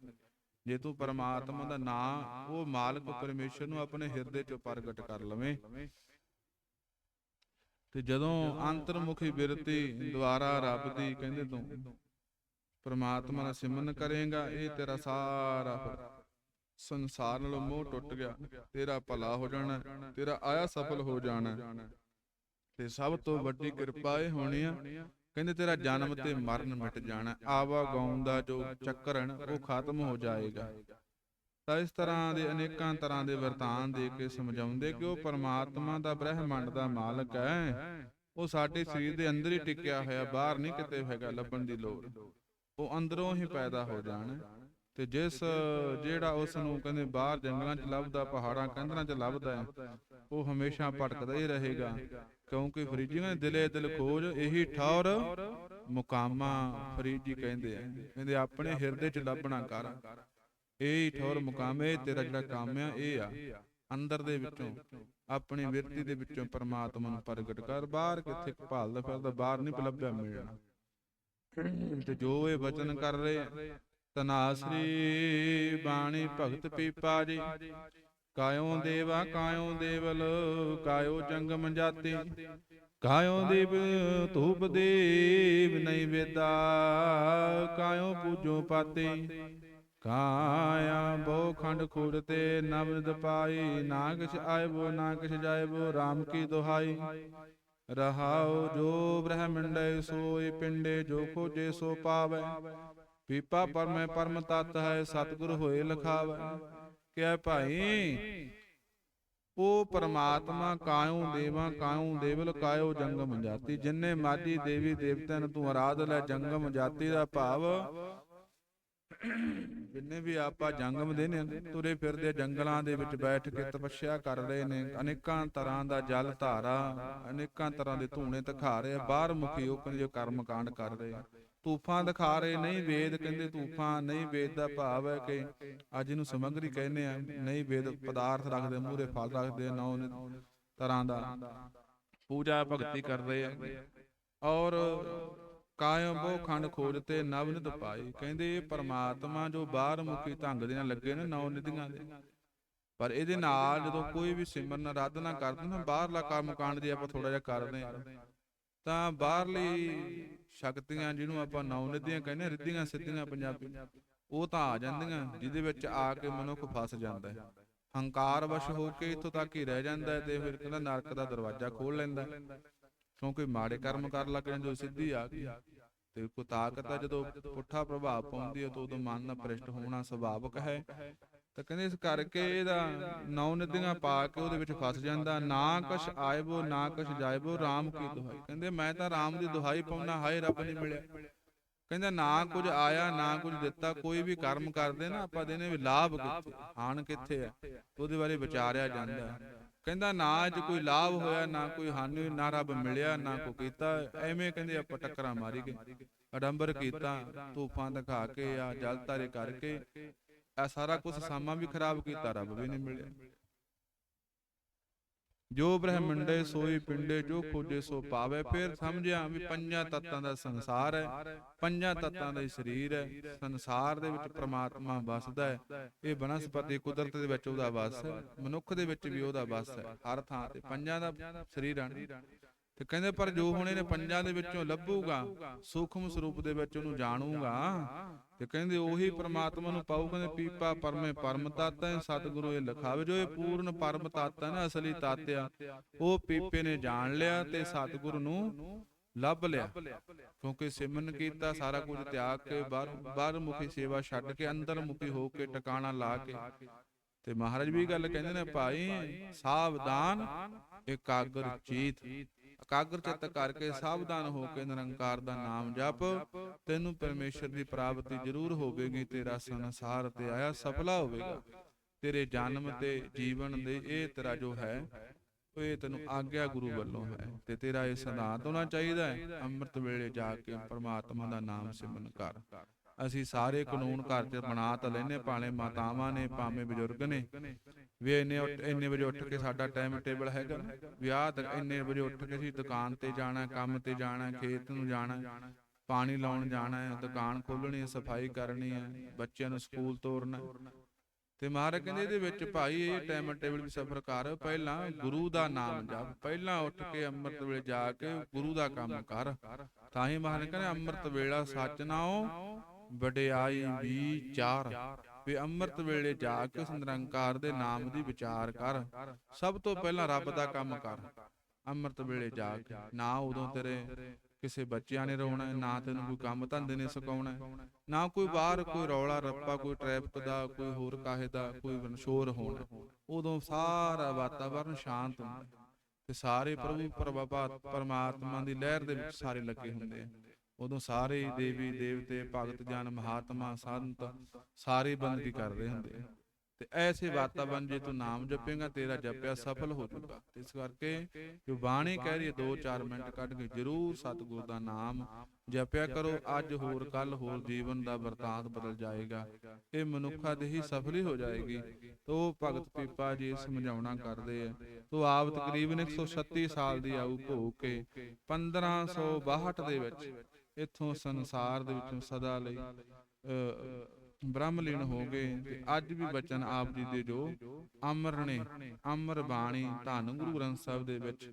ਜੇ ਤੂੰ ਪਰਮਾਤਮਾ ਦਾ ਨਾਮ ਉਹ ਮਾਲਕ ਪਰਮੇਸ਼ਰ ਨੂੰ ਆਪਣੇ ਹਿਰਦੇ 'ਚ ਪ੍ਰਗਟ ਕਰ ਲਵੇਂ। ਤੇ ਜਦੋਂ ਅੰਤਰਮੁਖੀ ਬਿਰਤੀ ਦੁਆਰਾ ਰੱਬ ਦੀ ਕਹਿੰਦੇ ਤੂੰ ਪਰਮਾਤਮਾ ਦਾ ਸਿਮਰਨ ਕਰੇਗਾ ਇਹ ਤੇਰਾ ਸਾਰਾ ਸੰਸਾਰ ਨਾਲੋਂ ਮੋਹ ਟੁੱਟ ਗਿਆ ਤੇਰਾ ਭਲਾ ਹੋ ਜਾਣਾ ਤੇਰਾ ਆਇਆ ਸਫਲ ਹੋ ਜਾਣਾ। ਤੇ ਸਭ ਤੋਂ ਵੱਡੀ ਕਿਰਪਾ ਇਹ ਹੋਣੀ ਆ ਕਹਿੰਦੇ ਤੇਰਾ ਜਨਮ ਤੇ ਮਰਨ ਮਿਟ ਜਾਣਾ ਆਵਾ ਗਾਉਣ ਦਾ ਜੋ ਚੱਕਰ ਹੈ ਨਾ ਉਹ ਖਤਮ ਹੋ ਜਾਏਗਾ। ਤਾਂ ਇਸ ਤਰ੍ਹਾਂ ਦੇ ਅਨੇਕਾਂ ਤਰ੍ਹਾਂ ਦੇ ਵਰਤਾਨ ਦੇ ਕੇ ਸਮਝਾਉਂਦੇ ਕਿ ਉਹ ਪਰਮਾਤਮਾ ਦਾ ਬ੍ਰਹਿਮੰਡ ਦਾ ਮਾਲਕ ਹੈ। ਉਹ ਸਾਡੇ ਸਰੀਰ ਦੇ ਅੰਦਰ ਹੀ ਟਿਕਿਆ ਹੋਇਆ ਬਾਹਰ ਨਹੀਂ ਕਿਤੇ ਹੈਗਾ ਲੱਭਣ ਦੀ ਲੋੜ। ਉਹ ਅੰਦਰੋਂ ਹੀ ਪੈਦਾ ਹੋ ਜਾਣਾ। ਤੇ ਜਿਸ ਜਿਹੜਾ ਉਸ ਨੂੰ ਕਹਿੰਦੇ ਬਾਹਰ ਜੰਗਲਾਂ 'ਚ ਲੱਭਦਾ ਪਹਾੜਾਂ ਕੰਧਰਾਂ 'ਚ ਲੱਭਦਾ ਉਹ ਹਮੇਸ਼ਾ ਭਟਕਦਾ ਹੀ ਰਹੇਗਾ। ਕਿਉਂਕਿ ਫਰੀਜੀਆਂ ਦੇ ਦਿਲੇ ਦਿਲ ਖੋਜ ਇਹੀ ਠੌਰ ਮੁਕਾਮਾ ਫਰੀਜੀ ਕਹਿੰਦੇ ਆ। ਕਹਿੰਦੇ ਆਪਣੇ ਹਿਰਦੇ 'ਚ ਲੱਭਣਾ ਕਰ। ਇਹ ਠੌਰ ਮੁਕਾਮੇ ਤੇਰਾ ਜਿਹੜਾ ਕੰਮ ਆ ਇਹ ਆ। ਅੰਦਰ ਦੇ ਵਿੱਚੋਂ ਆਪਣੀ ਵਿਰਤੀ ਦੇ ਵਿੱਚੋਂ ਪਰਮਾਤਮਾ ਨੂੰ ਪ੍ਰਗਟ ਕਰ। ਬਾਹਰ ਕਿੱਥੇ ਭਾਲਦਾ ਫਿਰਦਾ ਬਾਹਰ ਨਹੀਂ ਲੱਭਿਆ ਮਿਲਣਾ ਤੇ ਜੋ ਇਹ ਵਚਨ ਕਰ ਰਹੇ ਤਨਾਸਰੀ ਬਾਣੀ ਭਗਤ ਪੀਪਾ ਜੀ। ਕਾਇਓ ਦੇਵਾ ਕਾਇਓ ਦੇਵਲ ਕਾਇਓ ਜੰਗਮ ਜਾਤੀ। ਕਾਇਓ ਦੇਵ ਧੂਪ ਦੇਵ ਨਹੀਂ ਵੇਦਾ। ਕਾਇਓ ਪੂਜੋ ਪਾਤੇ। ਕਾਇਆ ਬੋ ਖੰਡ ਖੂੜ ਤੇ ਨਵਦ ਪਾਈ। ਨਾ ਕਿਛ ਆਇਬੋ ਨਾ ਕਿਛ ਜਾਇਬੋ RAM ਕੀ ਦੁਹਾਈ। ਰਹਾਉ ਜੋ ਬ੍ਰਹਮੰਡੇ ਸੋਈ ਪਿੰਡੇ ਜੋ ਖੋਜੇ ਸੋ ਪਾਵੈ। ਪੀਪਾ ਪਰਮੈ ਪਰਮ ਤਤ ਹੈ ਸਤਿਗੁਰ ਹੋਏ ਲਖਾਵੈ। ਕਿਆ ਭਾਈ? ਉਹ ਪਰਮਾਤਮਾ ਕਾਇਓ ਦੇਵਾ ਕਾਇਓ ਦੇਵਲ ਕਾਇਓ ਜੰਗਮ ਜਾਤੀ? ਜਿਨਨੇ ਮਾਜੀ ਦੇਵੀ ਦੇਵਤਿਆਂ ਨੂੰ ਤੂੰ ਆਰਾਧ ਲੈ ਜੰਗਮ ਜਾਤੀ ਦਾ ਭਾਵ ਜਿੰਨੇ ਵੀ ਆਪਾਂ ਜੰਗਮ ਦੇ ਨੇ ਤੁਰੇ ਫਿਰਦੇ ਜੰਗਲਾਂ ਦੇ ਵਿੱਚ ਬੈਠ ਕੇ ਤਪੱਸਿਆ ਕਰ ਰਹੇ ਨੇ ਅਨੇਕਾਂ ਤਰ੍ਹਾਂ ਦਾ ਜਲ ਧਾਰਾ ਅਨੇਕਾਂ ਤਰ੍ਹਾਂ ਦੇ ਧੂਣੇ ਦਿਖਾ ਰਹੇ ਬਾਹਰ ਮੁਖੀ ਉਹ ਜੋ ਕਰਮ ਕਾਂਡ ਕਰ ਰਹੇ। ਤੂਫਾਂ ਦਿਖਾ ਰਹੇ ਨਹੀਂ ਵੇਦ ਕਹਿੰਦੇ ਤੂਫਾਂ ਨਹੀਂ ਵੇਦ ਦਾ ਭਾਵ ਹੈ ਕਿ ਅੱਜ ਇਹਨੂੰ ਸਮਗਰੀ ਕਹਿੰਦੇ ਆ ਨਹੀਂ ਵੇਦ ਪਦਾਰਥ ਰੱਖਦੇ ਮੂਰੇ ਫਲ ਰੱਖਦੇ ਨੌ ਤਰ੍ਹਾਂ ਦਾ ਪੂਜਾ ਭਗਤੀ ਕਰ ਰਹੇ ਆ। ਔਰ ਕਾਇਮ ਬੋ ਖੰਡ ਖੋਜ ਤੇ ਨਵ ਨਿਤ ਪਾਈ। ਕਹਿੰਦੇ ਇਹ ਪਰਮਾਤਮਾ ਜੋ ਬਾਹਰ ਮੁਖੀ ਢੰਗ ਦੇ ਨਾਲ ਲੱਗੇ ਨੇ ਨੌ ਨਿਧੀਆਂ ਦੇ। ਪਰ ਇਹਦੇ ਨਾਲ ਜਦੋਂ ਕੋਈ ਵੀ ਸਿਮਰਨ ਆਰਾਧਨਾ ਕਰਦੇ ਨਾ ਬਾਹਰਲਾ ਕੰਮ ਕਾਂਡ ਜੇ ਆਪਾਂ ਥੋੜਾ ਜਿਹਾ ਕਰਦੇ ਆ ਤਾਂ ਬਾਹਰਲੀ ਸ਼ਕਤੀਆਂ ਜਿਹਨੂੰ ਆਪਾਂ ਨੌ ਨਿਧੀਆਂ ਕਹਿੰਦੇ ਰਿੱਧੀਆਂ ਸਿੱਧੀਆਂ ਪੰਜਾਬੀ। ਉਹ ਤਾਂ ਆ ਜਾਂਦੀਆਂ ਜਿਹਦੇ ਵਿੱਚ ਆ ਕੇ ਮਨੁੱਖ ਫਸ ਜਾਂਦਾ ਹੈ। ਹੰਕਾਰ ਵਸ਼ ਹੋ ਕੇ ਇੱਥੋਂ ਤੱਕ ਹੀ ਰਹਿ ਜਾਂਦਾ ਹੈ ਤੇ ਫਿਰ ਕਹਿੰਦਾ ਨਰਕ ਦਾ ਦਰਵਾਜ਼ਾ ਖੋਲ ਲੈਂਦਾ। ਕਿਉਂਕਿ ਮਾੜੇ ਕਰਮ ਕਰਨ ਲੱਗ ਜਾਂਦੇ ਜਦੋਂ ਸਿੱਧੀ ਆ ਗਈ। ਤੇ ਕੋ ਤਾਕਤ ਆ ਜਦੋਂ ਪੁੱਠਾ ਪ੍ਰਭਾਵ ਪਾਉਂਦੀ ਹੈ ਤਾਂ ਉਦੋਂ ਮਨ ਦਾ ਭ੍ਰਿਸ਼ਟ ਹੋਣਾ ਸੁਭਾਵਕ ਹੈ। ਤਾਂ ਕਹਿੰਦੇ ਇਸ ਕਰਕੇ ਇਹਦਾ ਨੌ ਨਿਧੀਆਂ ਪਾ ਕੇ ਉਹਦੇ ਵਿੱਚ ਫਸ ਜਾਂਦਾ ਨਾ ਕੁਛ ਆਇਬੋ ਨਾ ਕੁਛ ਜਾਇਬੋ RAM ਕੀ ਦੁਹਾਈ। ਕਹਿੰਦੇ ਮੈਂ ਤਾਂ RAM ਦੀ ਦੁਹਾਈ ਪਾਉਣਾ ਹਾਏ ਰੱਬ ਨਹੀਂ ਮਿਲਿਆ। ਕਹਿੰਦਾ ਨਾ ਕੁਝ ਆਇਆ ਨਾ ਕੁਝ ਦਿੱਤਾ ਕੋਈ ਵੀ ਕਰਮ ਕਰਦੇ ਨਾ ਆਪਾਂ ਦੇਨੇ ਵੀ ਲਾਭ ਕਿੱਥੇ ਹਾਨ ਕਿੱਥੇ ਹੈ ਉਹਦੇ ਬਾਰੇ ਵਿਚਾਰਿਆ ਜਾਂਦਾ। ਕਹਿੰਦਾ ਨਾ ਅੱਜ ਕੋਈ ਲਾਭ ਹੋਇਆ ਨਾ ਕੋਈ ਹਾਨੀ ਨਾ ਰੱਬ ਮਿਲਿਆ ਨਾ ਕੋ ਕੀਤਾ। ਐਵੇਂ ਕਹਿੰਦੇ ਆਪਾਂ ਟੱਕਰਾਂ ਮਾਰੀ ਗਏ ਅਡੰਬਰ ਕੀਤਾ ਤੂਫਾਨ ਦਿਖਾ ਕੇ ਆ ਜਲ ਤਾਰੇ ਕਰਕੇ ਇਹ ਸਾਰਾ ਕੁਝ ਸਾਮਾ ਵੀ ਖਰਾਬ ਕੀਤਾ ਰੱਬ ਵੀ ਨਹੀਂ ਮਿਲਿਆ। ਜੋ ਬ੍ਰਹਮੰਡੇ ਸੋਈ ਪਿੰਡੇ ਜੋ ਖੋਜੇ ਸੋ ਪਾਵੇ ਫਿਰ ਸਮਝਿਆ ਵੀ ਪੰਜਾਂ ਤੱਤਾਂ ਦਾ ਸੰਸਾਰ ਹੈ। ਪੰਜਾਂ ਤੱਤਾਂ ਦਾ ਹੀ ਸਰੀਰ ਹੈ। ਸੰਸਾਰ ਦੇ ਵਿੱਚ ਪ੍ਰਮਾਤਮਾ ਵਸਦਾ ਹੈ। ਇਹ ਬਨਸਪਤੀ ਕੁਦਰਤ ਦੇ ਵਿੱਚ ਉਹਦਾ ਵਸ ਹੈ। ਮਨੁੱਖ ਦੇ ਵਿੱਚ ਵੀ ਉਹਦਾ ਵਸ ਹੈ। ਹਰ ਥਾਂ ਤੇ ਪੰਜਾਂ ਦਾ ਸਰੀਰ ਹੈ। ਤੇ ਕਹਿੰਦੇ ਪਰ ਜੋ ਹੁਣ ਇਹਨੇ ਪੰਜਾਂ ਦੇ ਵਿੱਚੋਂ ਲੱਭੂਗਾ ਸੂਖਮ ਸਰੂਪ ਦੇ ਵਿੱਚ ਉਹਨੂੰ ਜਾਣੂਗਾ। ਤੇ ਕਹਿੰਦੇ ਉਹੀ ਪ੍ਰਮਾਤਮਾ ਨੂੰ ਪਾਉ ਕਹਿੰਦੇ ਪੀਪਾ ਪਰਮੇ ਪਰਮ ਤਤ ਹੈ ਸਤਿਗੁਰੂ ਇਹ ਲਖਾਵੇ। ਜੋ ਇਹ ਪੂਰਨ ਪਰਮ ਤਤ ਹੈ ਨਾ ਅਸਲੀ ਤਤ ਆ ਉਹ ਪੀਪੇ ਨੇ ਜਾਣ ਲਿਆ ਤੇ ਸਤਿਗੁਰੂ ਨੂੰ ਲੱਭ ਲਿਆ। ਕਿਉਂਕਿ ਸਿਮਰਨ ਕੀਤਾ ਸਾਰਾ ਕੁਝ ਤਿਆਗ ਕੇ ਬਾਹਰ ਬਾਹਰ ਮੁਖੀ ਸੇਵਾ ਛੱਡ ਕੇ ਅੰਦਰ ਮੁਖੀ ਹੋ ਕੇ ਟਿਕਾਣਾ ਲਾ ਕੇ। ਤੇ ਮਹਾਰਾਜ ਵੀ ਗੱਲ ਕਹਿੰਦੇ ਨੇ ਭਾਈ ਸਾਵਧਾਨ ਇਕਾਗਰ ਚੀਤ ਇਕਾਗਰ ਚਿੱਤ ਕਰਕੇ ਸਾਵਧਾਨ ਹੋ ਕੇ ਨਿਰੰਕਾਰ ਦਾ ਨਾਮ ਜਪ। ਤੈਨੂੰ ਪਰਮੇਸ਼ਰ ਦੀ ਪ੍ਰਾਪਤੀ ਜ਼ਰੂਰ ਹੋਵੇਗੀ ਤੇਰਾ ਸੰਸਾਰ ਤੇ ਆਇਆ ਸਫਲਾ ਹੋਵੇਗਾ। ਤੇਰੇ ਜਨਮ ਤੇ ਜੀਵਨ ਦੇ ਇਹ ਤੇਰਾ ਜੋ ਹੈ ਉਹ ਇਹ ਤੈਨੂੰ ਆਗਿਆ ਗੁਰੂ ਵੱਲੋਂ ਹੈ। ਤੇ ਤੇਰਾ ਇਹ ਸਿਧਾਂਤ ਹੋਣਾ ਚਾਹੀਦਾ ਹੈ। ਅੰਮ੍ਰਿਤ ਵੇਲੇ ਜਾ ਕੇ ਪ੍ਰਮਾਤਮਾ ਦਾ ਨਾਮ ਸਿਮਰਨ ਕਰ। ਅਸੀਂ ਸਾਰੇ ਕਾਨੂੰਨ ਘਰ 'ਚ ਬਣਾ ਤਾਂ ਲੈਨੇ ਭਾਵੇਂ ਮਾਤਾਵਾਂ ਨੇ ਭਾਵੇਂ ਬਜ਼ੁਰਗ ਨੇ। ਵੀ ਇੰਨੇ ਉੱਠ- ਇੰਨੇ ਵਜੇ ਉੱਠ ਕੇ ਸਾਡਾ ਟਾਈਮ ਟੇਬਲ ਹੈਗਾ ਨਾ। ਵਿਆਹ ਤੱਕ ਇੰਨੇ ਵਜੇ ਉੱਠ ਕੇ ਅਸੀਂ ਦੁਕਾਨ ਤੇ ਜਾਣਾ, ਕੰਮ ਤੇ ਜਾਣਾ, ਖੇਤ ਨੂੰ ਜਾਣਾ, ਪਾਣੀ ਲਾਉਣ ਜਾਣਾ ਹੈ, ਦੁਕਾਨ ਖੋਲਣੀ ਹੈ, ਸਫ਼ਾਈ ਕਰਨੀ ਹੈ, ਬੱਚਿਆਂ ਨੂੰ ਸਕੂਲ ਤੋਰਨਾ ਹੈ। ਤੇ ਮਹਾਰਾਜ ਕਹਿੰਦੇ ਇਹਦੇ ਵਿੱਚ ਭਾਈ ਇਹ ਟਾਈਮ ਟੇਬਲ ਵੀ ਸਫਰ ਕਰ, ਪਹਿਲਾਂ ਗੁਰੂ ਦਾ ਨਾਮ ਜਪ, ਪਹਿਲਾਂ ਉੱਠ ਕੇ ਅੰਮ੍ਰਿਤ ਵੇਲੇ ਜਾ ਕੇ ਗੁਰੂ ਦਾ ਕੰਮ ਕਰ ਤਾਂ ਹੀ ਮਹਾਰਾਜ ਕਹਿੰਦੇ ਅੰਮ੍ਰਿਤ ਵੇਲਾ ਸੱਚ ਨਾਉ, ਵਡਿਆਈ ਵਿਚਾਰ ਵੀ ਅੰਮ੍ਰਿਤ ਵੇਲੇ ਜਾ ਕੇ ਉਸ ਨਿਰੰਕਾਰ ਦੇ ਨਾਮ ਦੀ ਵਿਚਾਰ ਕਰ। ਸਭ ਤੋਂ ਪਹਿਲਾਂ ਰੱਬ ਦਾ ਕੰਮ ਕਰ। ਅੰਮ੍ਰਿਤ ਵੇਲੇ ਜਾ ਕੇ। ਨਾ ਉਦੋਂ ਤੇਰੇ ਕਿਸੇ ਬੱਚਿਆਂ ਨੇ ਰੋਣਾ, ਨਾ ਤੈਨੂੰ ਕੋਈ ਕੰਮ ਧੰਦੇ ਨੇ ਸਿਖਾਉਣਾ। ਨਾ ਕੋਈ ਬਾਹਰ ਕੋਈ ਰੌਲਾ ਰੱਪਾ, ਕੋਈ ਟ੍ਰੈਫਿਕ ਦਾ, ਕੋਈ ਹੋਰ ਕਾਹੇ ਦਾ, ਕੋਈ ਸ਼ੋਰ ਹੋਣਾ। ਉਦੋਂ ਸਾਰਾ ਵਾਤਾਵਰਨ ਸ਼ਾਂਤ ਹੁੰਦਾ। ਤੇ ਸਾਰੇ ਪ੍ਰਭੂ ਪਰਮਾਤਮਾ ਦੀ ਲਹਿਰ ਦੇ ਵਿੱਚ ਸਾਰੇ ਲੱਗੇ ਹੁੰਦੇ ਆ। ਉਦੋਂ ਸਾਰੇ ਦੇਵੀ ਦੇਵਤੇ ਭਗਤ ਜਨ ਮਹਾਤਮਾ ਸੰਤ ਸਾਰੇ ਬੰਦਗੀ ਕਰਦੇ ਹੁੰਦੇ ਆ। ਤੇ ਐਸੇ ਵਾਤਾਵਰਨ ਜੇ ਤੂੰ ਨਾਮ ਜਪੇਗਾ ਤੇਰਾ ਜਪਿਆ ਸਫਲ ਹੋ ਜਾਊਗਾ। ਇਸ ਕਰਕੇ ਜੋ ਬਾਣੀ ਕਹਿ ਰਹੀ ਹੈ 2-4 ਮਿੰਟ ਕੱਢ ਕੇ ਜਰੂਰ ਸਤਿਗੁਰ ਦਾ ਨਾਮ ਜਪਿਆ ਕਰੋ ਅੱਜ ਹੋਰ ਕੱਲ ਹੋਰ ਜੀਵਨ ਦਾ ਵਰਤਾਂਤ ਬਦਲ ਜਾਏਗਾ। ਇਹ ਮਨੁੱਖਾ ਦੇ ਹੀ ਸਫਲ ਹੀ ਜਾਏਗੀ ਤੋ ਭਗਤ ਪੀਪਾ ਜੀ ਸਮਝਾਉਣਾ ਕਰਦੇ ਆ ਤੋ ਆਪ ਤਕਰੀਬਨ 136 ਸਾਲ ਦੀ ਆਊ ਭੋਗ ਕੇ 1562 ਦੇ ਵਿੱਚ ਇੱਥੋਂ ਸੰਸਾਰ ਦੇ ਵਿੱਚੋਂ ਸਦਾ ਲਈ ਅ, ਬ੍ਰਹਮਲੀਨ ਹੋ ਗਏ ਤੇ ਅੱਜ ਵੀ ਬਚਨ ਆਪ ਜੀ ਦੇ ਜੋ ਅਮਰ ਨੇ ਅਮਰ ਬਾਣੀ ਧੰਨ ਗੁਰੂ ਗ੍ਰੰਥ ਸਾਹਿਬ ਦੇ ਵਿੱਚ।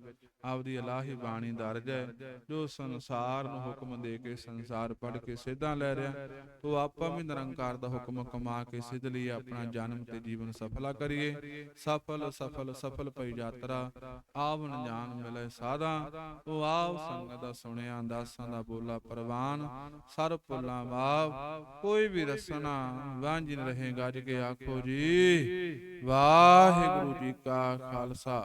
ਆਪਦੀ ਇਲਾਹੀ ਬਾਣੀ ਦਰਜ ਹੈ ਜੋ ਸੰਸਾਰ ਨੂੰ ਹੁਕਮ ਦੇ ਕੇ ਸੰਸਾਰ ਪੜ ਕੇ ਸਿੱਧਾ ਲੈ ਰਿਹਾ ਤੋ ਆਪਾਂ ਵੀ ਨਿਰੰਕਾਰ ਦਾ ਹੁਕਮ ਕਮਾ ਕੇ ਸਿੱਧ ਲਈ ਆਪਣਾ ਜਨਮ ਤੇ ਜੀਵਨ ਸਫਲਾ ਕਰੀਏ ਸਫਲ ਸਫਲ ਸਫਲ ਪਈ ਯਾਤਰਾ ਆਵਨ ਜਾਨ ਮਿਲੇ ਸਾਦਾ ਤੋ ਆਵ ਸੰਗਤ ਦਾ ਸੁਣਿਆ ਦਾਸਾਂ ਦਾ ਬੋਲਾ ਪ੍ਰਵਾਨ ਸਰ ਪੁੱਲਾ ਵਾਵ ਕੋਈ ਵੀ ਰਸਨਾ ਵਾਂਝਿਨ ਰਹੇ ਗੱਜ ਕੇ ਆਖੋ ਜੀ। ਵਾਹਿਗੁਰੂ ਜੀ ਕਾ ਖਾਲਸਾ।